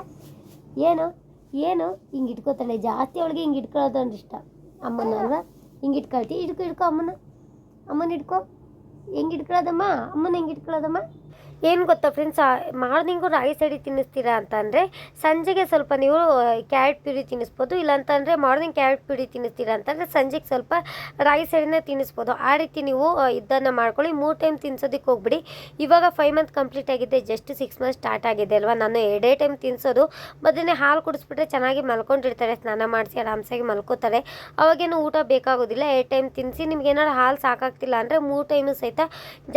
ಏನು? ಏನು? ಹಿಂಗೆ ಇಟ್ಕೋತಾಳೆ. ಜಾಸ್ತಿ ಅವಳಿಗೆ ಹಿಂಗೆ ಇಟ್ಕೊಳ್ಳೋದು ಅಂದ್ರೆ ಇಷ್ಟ. ಅಮ್ಮನ ಅಲ್ವಾ? ಹಿಂಗೆ ಇಟ್ಕೊಳ್ತಿ. ಇಟ್ಕೊ ಇಟ್ಕೊ ಅಮ್ಮನ ಅಮ್ಮನ ಇಟ್ಕೊ. ಹೆಂಗೆ ಇಟ್ಕೊಳ್ಳೋದಮ್ಮ? ಅಮ್ಮನ ಹೆಂಗೆ ಇಟ್ಕೊಳ್ಳೋದಮ್ಮ? ಏನು ಗೊತ್ತಾ ಫ್ರೆಂಡ್ಸ್ ಮಾರ್ನಿಂಗು ರಾಗಿ ಸೈಡಿ ತಿನ್ನಿಸ್ತೀರಾ ಅಂತಂದರೆ ಸಂಜೆಗೆ ಸ್ವಲ್ಪ ನೀವು ಕ್ಯಾರೆಟ್ ಪ್ಯೂರಿ ತಿನ್ನಿಸ್ಬೋದು ಇಲ್ಲಾಂತಂದರೆ ಮಾರ್ನಿಂಗ್ ಕ್ಯಾರೆಟ್ ಪ್ಯೂರಿ ತಿನ್ನಿಸ್ತೀರಾ ಅಂತಂದರೆ ಸಂಜೆಗೆ ಸ್ವಲ್ಪ ರಾಗಿ ಸೈಡಿನ ತಿನ್ನಿಸ್ಬೋದು. ಆ ರೀತಿ ನೀವು ಇದನ್ನು ಮಾಡ್ಕೊಳ್ಳಿ. ಮೂರು ಟೈಮ್ ತಿನ್ಸೋದಕ್ಕೆ ಹೋಗ್ಬಿಡಿ. ಇವಾಗ ಫೈವ್ ಮಂತ್ ಕಂಪ್ಲೀಟ್ ಆಗಿದೆ ಜಸ್ಟ್ ಸಿಕ್ಸ್ ಮಂತ್ ಸ್ಟಾರ್ಟ್ ಆಗಿದೆ ಅಲ್ವಾ? ನಾನು ಎರಡೇ ಟೈಮ್ ತಿನ್ನಿಸೋದು ಮೊದಲನೇ ಹಾಲು ಕುಡಿಸ್ಬಿಟ್ರೆ ಚೆನ್ನಾಗಿ ಮಲ್ಕೊಂಡಿರ್ತಾರೆ. ಸ್ನಾನ ಮಾಡಿಸಿ ಆರಾಮ್ಸಾಗಿ ಮಲ್ಕೋತಾರೆ. ಅವಾಗೇನು ಊಟ ಬೇಕಾಗೋದಿಲ್ಲ. ಎರಡು ಟೈಮ್ ತಿನ್ನಿಸಿ ನಿಮ್ಗೆ ಏನಾದ್ರು ಹಾಲು ಸಾಕಾಗ್ತಿಲ್ಲ ಅಂದರೆ ಮೂರು ಟೈಮು ಸಹಿತ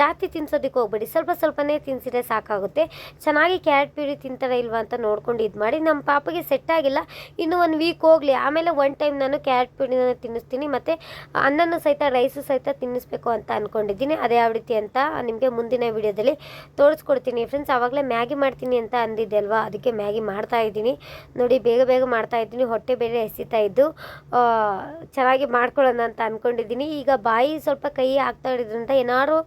ಜಾಸ್ತಿ ತಿನ್ಸೋದಕ್ಕೆ ಹೋಗ್ಬೇಡಿ. ಸ್ವಲ್ಪ ಸ್ವಲ್ಪನೇ ತಿನ್ಸಿದ್ರೆ ಸಾಕಾಗುತ್ತೆ. ಚೆನ್ನಾಗಿ ಕ್ಯಾರೆಟ್ ಪ್ಯೂರಿ ತಿಂತಾರೆ ಇಲ್ವಾ ಅಂತ ನೋಡ್ಕೊಂಡು ಇದು ಮಾಡಿ ನಮ್ಮ ಪಾಪಗೆ ಸೆಟ್ ಆಗಿಲ್ಲ. ಇನ್ನೂ ಒಂದು ವೀಕ್ ಹೋಗಲಿ. ಆಮೇಲೆ ಒನ್ ಟೈಮ್ ನಾನು ಕ್ಯಾರೆಟ್ ಪ್ಯೂರಿನ ತಿನ್ನಿಸ್ತೀನಿ. ಮತ್ತು ಅನ್ನನೂ ಸಹಿತ ರೈಸು ಸಹಿತ ತಿನ್ನಿಸ್ಬೇಕು ಅಂತ ಅಂದ್ಕೊಂಡಿದ್ದೀನಿ ಅದೇ ಯಾವ ರೀತಿ ಅಂತ ನಿಮಗೆ ಮುಂದಿನ ವಿಡಿಯೋದಲ್ಲಿ ತೋರಿಸ್ಕೊಡ್ತೀನಿ ಫ್ರೆಂಡ್ಸ್ ಆವಾಗಲೇ ಮ್ಯಾಗಿ ಮಾಡ್ತೀನಿ ಅಂತ ಅಂದಿದ್ದೆ ಅಲ್ವಾ? ಅದಕ್ಕೆ ಮ್ಯಾಗಿ ಮಾಡ್ತಾ ಇದ್ದೀನಿ. ನೋಡಿ, ಬೇಗ ಬೇಗ ಮಾಡ್ತಾ ಇದ್ದೀನಿ. ಹೊಟ್ಟೆ ಬೇರೆ ಎಸಿತಾ ಇದ್ದು ಚೆನ್ನಾಗಿ ಮಾಡ್ಕೊಳ್ಳೋಣ ಅಂತ ಅಂದ್ಕೊಂಡಿದ್ದೀನಿ ಈಗ ಬಾಯಿ ಸ್ವಲ್ಪ ಕೈ ಆಗ್ತಾ ಇರೋದ್ರಿಂದ ಏನಾದ್ರು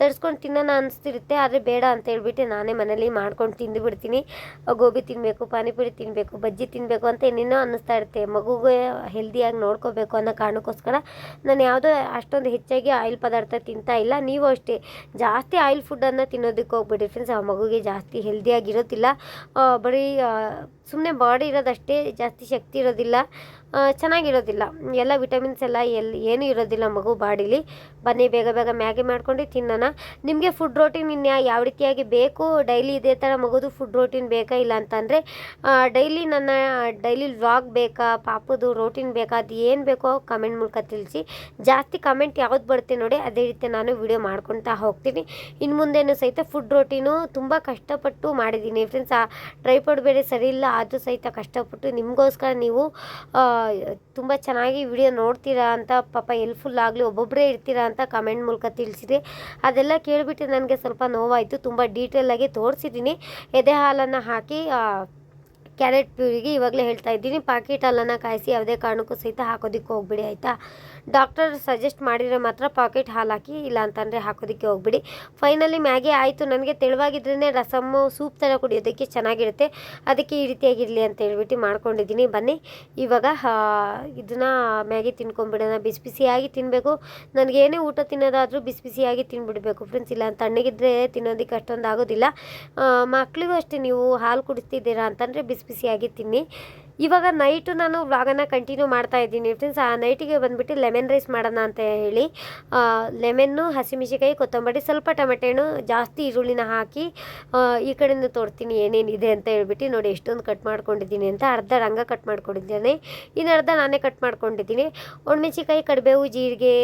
ತರಿಸ್ಕೊಂಡು ತಿನ್ನೋಣ ಅನಿಸ್ತಿರುತ್ತೆ. ಆದರೆ ಬೇಡ ಅಂತ ಹೇಳ್ಬಿಟ್ಟು ನಾನೇ ಮನೇಲಿ ಮಾಡ್ಕೊಂಡು ತಿಂದು ಬಿಡ್ತೀನಿ ಗೋಬಿ ತಿನ್ನಬೇಕು ಪಾನಿಪುರಿ ತಿನ್ನಬೇಕು ಬಜ್ಜಿ ತಿನ್ನಬೇಕು ಅಂತ ಏನೇನೋ ಅನ್ನಿಸ್ತಾ ಇರುತ್ತೆ. ಮಗುಗೆ ಹೆಲ್ದಿಯಾಗಿ ನೋಡ್ಕೋಬೇಕು ಅನ್ನೋ ಕಾರಣಕ್ಕೋಸ್ಕರ ನಾನು ಯಾವುದೋ ಅಷ್ಟೊಂದು ಹೆಚ್ಚಾಗಿ ಆಯಿಲ್ ಪದಾರ್ಥ ತಿಂತಾ ಇಲ್ಲ. ನೀವು ಅಷ್ಟೇ. ಜಾಸ್ತಿ ಆಯಿಲ್ ಫುಡ್ಡನ್ನು ತಿನ್ನೋದಕ್ಕೆ ಹೋಗ್ಬಿಡಿ ಫ್ರೆಂಡ್ಸ್ ಆ ಮಗುಗೆ ಜಾಸ್ತಿ ಹೆಲ್ದಿಯಾಗಿರೋದಿಲ್ಲ ಬರೀ ಸುಮ್ಮನೆ ಬಾಡಿ ಇರೋದಷ್ಟೇ ಜಾಸ್ತಿ ಶಕ್ತಿ ಇರೋದಿಲ್ಲ. ಚೆನ್ನಾಗಿರೋದಿಲ್ಲ. ಎಲ್ಲ ವಿಟಮಿನ್ಸ್ ಎಲ್ಲ ಎಲ್ಲಿ ಏನೂ ಇರೋದಿಲ್ಲ ಮಗು ಬಾಡಿಲಿ. ಬನ್ನಿ, ಬೇಗ ಬೇಗ ಮ್ಯಾಗಿ ಮಾಡ್ಕೊಂಡು ತಿನ್ನೋಣ. ನಿಮಗೆ ಫುಡ್ ರೋಟೀನ್ ಇನ್ನು ಯಾವ ರೀತಿಯಾಗಿ ಬೇಕು? ಡೈಲಿ ಇದೇ ಥರ ಮಗುದು ಫುಡ್ ರೋಟೀನ್ ಬೇಕಾ ಇಲ್ಲ ಅಂತಂದರೆ ಡೈಲಿ ನನ್ನ, ಡೈಲಿ ವ್ಲಾಗ್ ಬೇಕಾ, ಪಾಪದು ರೋಟೀನ್ ಬೇಕಾ, ಅದು ಏನು ಬೇಕೋ ಕಮೆಂಟ್ ಮೂಲಕ ತಿಳಿಸಿ. ಜಾಸ್ತಿ ಕಮೆಂಟ್ ಯಾವ್ದು ಬರುತ್ತೆ ನೋಡಿ, ಅದೇ ರೀತಿ ನಾನು ವಿಡಿಯೋ ಮಾಡ್ಕೊತಾ ಹೋಗ್ತೀನಿ. ಇನ್ನು ಮುಂದೇನು ಸಹಿತ ಫುಡ್ ರೋಟೀನು ತುಂಬ ಕಷ್ಟಪಟ್ಟು ಮಾಡಿದ್ದೀನಿ. ಫ್ರೆಂಡ್ಸ್ ಆ ಟ್ರೈಪಾಡ್ ಬೇರೆ ಸರಿ ಇಲ್ಲ, ಆದರೂ ಸಹಿತ ಕಷ್ಟಪಟ್ಟು ನಿಮಗೋಸ್ಕರ ನೀವು ತುಂಬ ಚೆನ್ನಾಗಿ ವಿಡಿಯೋ ನೋಡ್ತೀರಾ ಅಂತ ಪಾಪ ಹೆಲ್ಪ್ಫುಲ್ ಆಗಲಿ ಒಬ್ಬೊಬ್ಬರೇ ಇರ್ತೀರಾ ಅಂತ ಕಮೆಂಟ್ ಮೂಲಕ ತಿಳಿಸಿದೆ. ಅದೆಲ್ಲ ಕೇಳಿಬಿಟ್ಟು ನನಗೆ ಸ್ವಲ್ಪ ನೋವಾಯಿತು. ತುಂಬ ಡೀಟೇಲಾಗಿ ತೋರಿಸಿದ್ದೀನಿ. ಎದೆ ಹಾಲನ್ನು ಹಾಕಿ ಕ್ಯಾರೆಟ್ ಪ್ಯೂರಿಗೆ ಇವಾಗಲೇ ಹೇಳ್ತಾ ಇದ್ದೀನಿ. ಪಾಕೆಟ್ ಹಾಲನ್ನು ಕಾಯಿಸಿ ಯಾವುದೇ ಕಾರಣಕ್ಕೂ ಸಹಿತ ಹಾಕೋದಕ್ಕೆ ಹೋಗ್ಬಿಡಿ, ಆಯಿತಾ? ಡಾಕ್ಟರ್ ಸಜೆಸ್ಟ್ ಮಾಡಿದರೆ ಮಾತ್ರ ಪಾಕೆಟ್ ಹಾಲು ಹಾಕಿ, ಇಲ್ಲ ಅಂತಂದರೆ ಹಾಕೋದಕ್ಕೆ ಹೋಗ್ಬಿಡಿ. ಫೈನಲಿ ಮ್ಯಾಗಿ ಆಯಿತು. ನನಗೆ ತೆಳುವಾಗಿದ್ರೇ ರಸಮ್ಮು ಸೂಪ್ ಥರ ಕುಡಿಯೋದಕ್ಕೆ ಚೆನ್ನಾಗಿರುತ್ತೆ. ಅದಕ್ಕೆ ಈ ರೀತಿಯಾಗಿರಲಿ ಅಂತ ಹೇಳ್ಬಿಟ್ಟು ಮಾಡ್ಕೊಂಡಿದ್ದೀನಿ. ಬನ್ನಿ, ಇವಾಗ ಇದನ್ನು ಮ್ಯಾಗಿ ತಿನ್ಕೊಂಬಿಡೋಣ. ಬಿಸಿ ಬಿಸಿಯಾಗಿ ತಿನ್ನಬೇಕು ನನಗೇನೇ ಊಟ ತಿನ್ನೋದಾದರೂ ಬಿಸಿ ಬಿಸಿಯಾಗಿ ತಿನ್ಬಿಡಬೇಕು ಫ್ರೆಂಡ್ಸ್. ಇಲ್ಲ ತಣ್ಣಗಿದ್ರೆ ತಿನ್ನೋದಕ್ಕೆ ಅಷ್ಟೊಂದು ಆಗೋದಿಲ್ಲ ಮಕ್ಕಳಿಗೂ ಅಷ್ಟೇ ನೀವು ಹಾಲು ಕುಡಿಸ್ತಿದ್ದೀರಾ ಅಂತಂದರೆ ಬಿಸಿ ಬಿಸಿಯಾಗಿ ತಿನ್ನಿ. ಇವಾಗ ನೈಟು ನಾನು ವ್ಲಾಗನ್ನು ಕಂಟಿನ್ಯೂ ಮಾಡ್ತಾ ಇದ್ದೀನಿ. ಫ್ರೆಂಡ್ಸ್ ಆ ನೈಟಿಗೆ ಬಂದುಬಿಟ್ಟು ಲೆಮನ್ ರೈಸ್ ಮಾಡೋಣ ಅಂತ ಹೇಳಿ ಲೆಮನ್ನು ಹಸಿಮೆಣಸಿಕಾಯಿ ಕೊತ್ತಂಬರಿ, ಸ್ವಲ್ಪ ಟೊಮೆಟೊ ಹಣ್ಣು, ಜಾಸ್ತಿ ಈರುಳ್ಳಿನ ಹಾಕಿ ಈ ಕಡೆಯಿಂದ ತೋರ್ತೀನಿ ಏನೇನಿದೆ ಅಂತ ಹೇಳ್ಬಿಟ್ಟು ನೋಡಿ ಎಷ್ಟೊಂದು ಕಟ್ ಮಾಡ್ಕೊಂಡಿದ್ದೀನಿ ಅಂತ ಅರ್ಧ ರಂಗ ಕಟ್ ಮಾಡ್ಕೊಂಡಿದ್ದೇನೆ. ಇನ್ನು ಅರ್ಧ ನಾನೇ ಕಟ್ ಮಾಡ್ಕೊಂಡಿದ್ದೀನಿ. ಒಣಮೆಣಸಿಕಾಯಿ ಕಡಿಬೇವು, ಜೀರಿಗೆ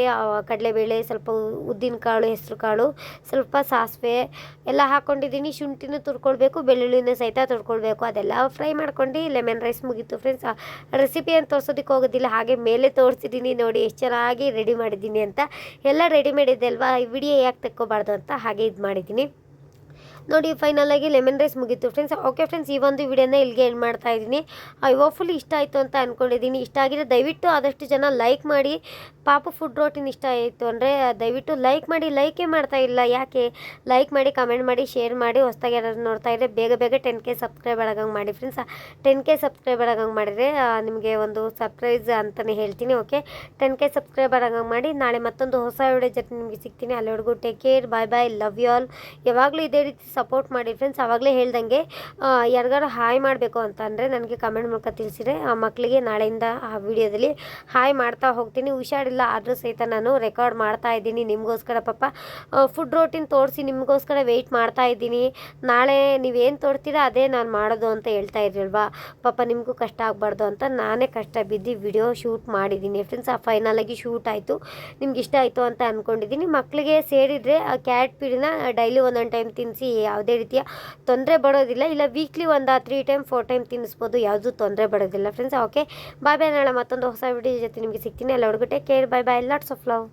ಕಡಲೆಬೇಳೆ, ಸ್ವಲ್ಪ ಉದ್ದಿನ ಕಾಳು, ಹೆಸರು ಕಾಳು, ಸ್ವಲ್ಪ ಸಾಸಿವೆ ಎಲ್ಲ ಹಾಕ್ಕೊಂಡಿದ್ದೀನಿ ಶುಂಠಿನೂ ತುರ್ಕೊಳ್ಬೇಕು, ಬೆಳ್ಳುಳ್ಳಿನ ಸಹಿತ ತುರ್ಕೊಳ್ಬೇಕು. ಅದೆಲ್ಲ ಫ್ರೈ ಮಾಡ್ಕೊಂಡು ಲೆಮನ್ ರೈಸ್ ಮುಗೀತು ಫ್ರೆಂಡ್ಸ್ ರೆಸಿಪಿ ಅಂತ ತೋರಿಸೋದಕ್ಕೆ ಹೋಗೋದಿಲ್ಲ, ಹಾಗೆ ಮೇಲೆ ತೋರಿಸಿದ್ದೀನಿ ನೋಡಿ, ಎಷ್ಟು ಚೆನ್ನಾಗಿ ರೆಡಿ ಮಾಡಿದ್ದೀನಿ ಅಂತ. ಎಲ್ಲ ರೆಡಿಮೇಡ್ ಇದೆ ಅಲ್ವಾ? ವಿಡಿಯೋ ಯಾಕೆ ತೆಕ್ಕೋಬಾರ್ದು ಅಂತ ಹಾಗೆ ಇದು ಮಾಡಿದ್ದೀನಿ. ನೋಡಿ ಫೈನಲ್ ಆಗಿ ಲೆಮನ್ ರೈಸ್ ಮುಗೀತು ಫ್ರೆಂಡ್ಸ್ ಓಕೆ ಫ್ರೆಂಡ್ಸ್ ಈ ಒಂದು ವಿಡಿಯೋನ ಇಲ್ಲಿಗೆ ಎಂಡ್ ಮಾಡ್ತಾ ಇದ್ದೀನಿ. ಹೋಪ್ಫುಲಿ ಇಷ್ಟ ಆಯಿತು ಅಂತ ಅಂದ್ಕೊಂಡಿದ್ದೀನಿ ಇಷ್ಟ ಆಗಿದ್ರೆ ದಯವಿಟ್ಟು ಆದಷ್ಟು ಜನ ಲೈಕ್ ಮಾಡಿ. ಪಾಪ ಫುಡ್ ರೋಟಿನ ಇಷ್ಟ ಆಯಿತು ಅಂದರೆ ದಯವಿಟ್ಟು ಲೈಕ್ ಮಾಡಿ ಲೈಕೇ ಮಾಡ್ತಾ ಇಲ್ಲ. ಯಾಕೆ? ಲೈಕ್ ಮಾಡಿ ಕಮೆಂಟ್ ಮಾಡಿ ಶೇರ್ ಮಾಡಿ, ಹೊಸ್ದಾಗಿ ಯಾರಾದ್ರು ನೋಡ್ತಾ ಇದ್ದರೆ ಬೇಗ ಬೇಗ ಟೆನ್ ಕೆ ಸಬ್ಸ್ಕ್ರೈಬ್ ಆಗಂಗೆ ಮಾಡಿ ಫ್ರೆಂಡ್ಸ್ ಟೆನ್ ಕೆ ಸಬ್ಸ್ಕ್ರೈಬ್ ಆಗಂಗೆ ಮಾಡಿದರೆ ನಿಮಗೆ ಒಂದು ಸರ್ಪ್ರೈಸ್ ಅಂತಲೇ ಹೇಳ್ತೀನಿ ಓಕೆ ಟೆನ್ ಕೆ ಸಬ್ಸ್ಕ್ರೈಬ್ ಆಗಂಗೆ ಮಾಡಿ, ನಾಳೆ ಮತ್ತೊಂದು ಹೊಸ ವಿಡಿಯೋ ಜೊತೆ ನಿಮಗೆ ಸಿಗ್ತೀನಿ. ಅಲ್ಲಿವರೆಗೂ take care bye bye love you all ಯಾವಾಗಲೂ ಇದೇ ರೀತಿ ಸಪೋರ್ಟ್ ಮಾಡಿ ಫ್ರೆಂಡ್ಸ್ ಆವಾಗಲೇ ಹೇಳ್ದಂಗೆ ಯಾರಿಗಾರು ಹಾಯ್ ಮಾಡಬೇಕು ಅಂತ ಅಂದರೆ ನನಗೆ ಕಮೆಂಟ್ ಮೂಲಕ ತಿಳಿಸಿದ್ರೆ, ಆ ಮಕ್ಕಳಿಗೆ ನಾಳೆಯಿಂದ ಆ ವಿಡಿಯೋದಲ್ಲಿ ಹಾಯ್ ಮಾಡ್ತಾ ಹೋಗ್ತೀನಿ. ಹುಷಾರಿಲ್ಲ, ಆದರೂ ಸಹಿತ ನಾನು ರೆಕಾರ್ಡ್ ಮಾಡ್ತಾ ಇದ್ದೀನಿ ನಿಮಗೋಸ್ಕರ ಪಾಪ. ಫುಡ್ ರೋಟಿನ್ ತೋರಿಸಿ ನಿಮಗೋಸ್ಕರ ವೆಯ್ಟ್ ಮಾಡ್ತಾ ಇದ್ದೀನಿ. ನಾಳೆ ನೀವೇನು ತೋರ್ತೀರಾ ಅದೇ ನಾನು ಮಾಡೋದು ಅಂತ ಹೇಳ್ತಾ ಇದ್ರಲ್ವಾ ಪಾಪ ನಿಮಗೂ ಕಷ್ಟ ಆಗಬಾರ್ದು ಅಂತ ನಾನೇ ಕಷ್ಟ ಬಿದ್ದು ವಿಡಿಯೋ ಶೂಟ್ ಮಾಡಿದ್ದೀನಿ. ಫ್ರೆಂಡ್ಸ್ ಆ ಫೈನಲಾಗಿ ಶೂಟ್ ಆಯಿತು. ನಿಮ್ಗೆ ಇಷ್ಟ ಆಯಿತು ಅಂತ ಅಂದ್ಕೊಂಡಿದ್ದೀನಿ ಮಕ್ಕಳಿಗೆ ಸೇರಿದರೆ ಆ ಕ್ಯಾಟ್ ಪೀಡಿನ ಡೈಲಿ ಒಂದೊಂದು ಟೈಮ್ ತಿನ್ನಿಸಿ ಯಾವುದೇ ರೀತಿಯ ತೊಂದರೆ ಬರೋದಿಲ್ಲ. ಇಲ್ಲ ವೀಕ್ಲಿ ಒಂದು ತ್ರೀ ಟೈಮ್ ಫೋರ್ ಟೈಮ್ ತಿನ್ನಿಸ್ಬೋದು. ಯಾವುದೂ ತೊಂದರೆ ಬರೋದಿಲ್ಲ. ಫ್ರೆಂಡ್ಸ್ ಓಕೆ ಬಾಯ್ ಬಾಯ್ ನಾಳೆ ಮತ್ತೊಂದು ಹೊಸ ವಿಡಿಯೋ ಜೊತೆ ನಿಮಗೆ ಸಿಗ್ತೀನಿ. ಎಲ್ಲ take care bye bye lots of love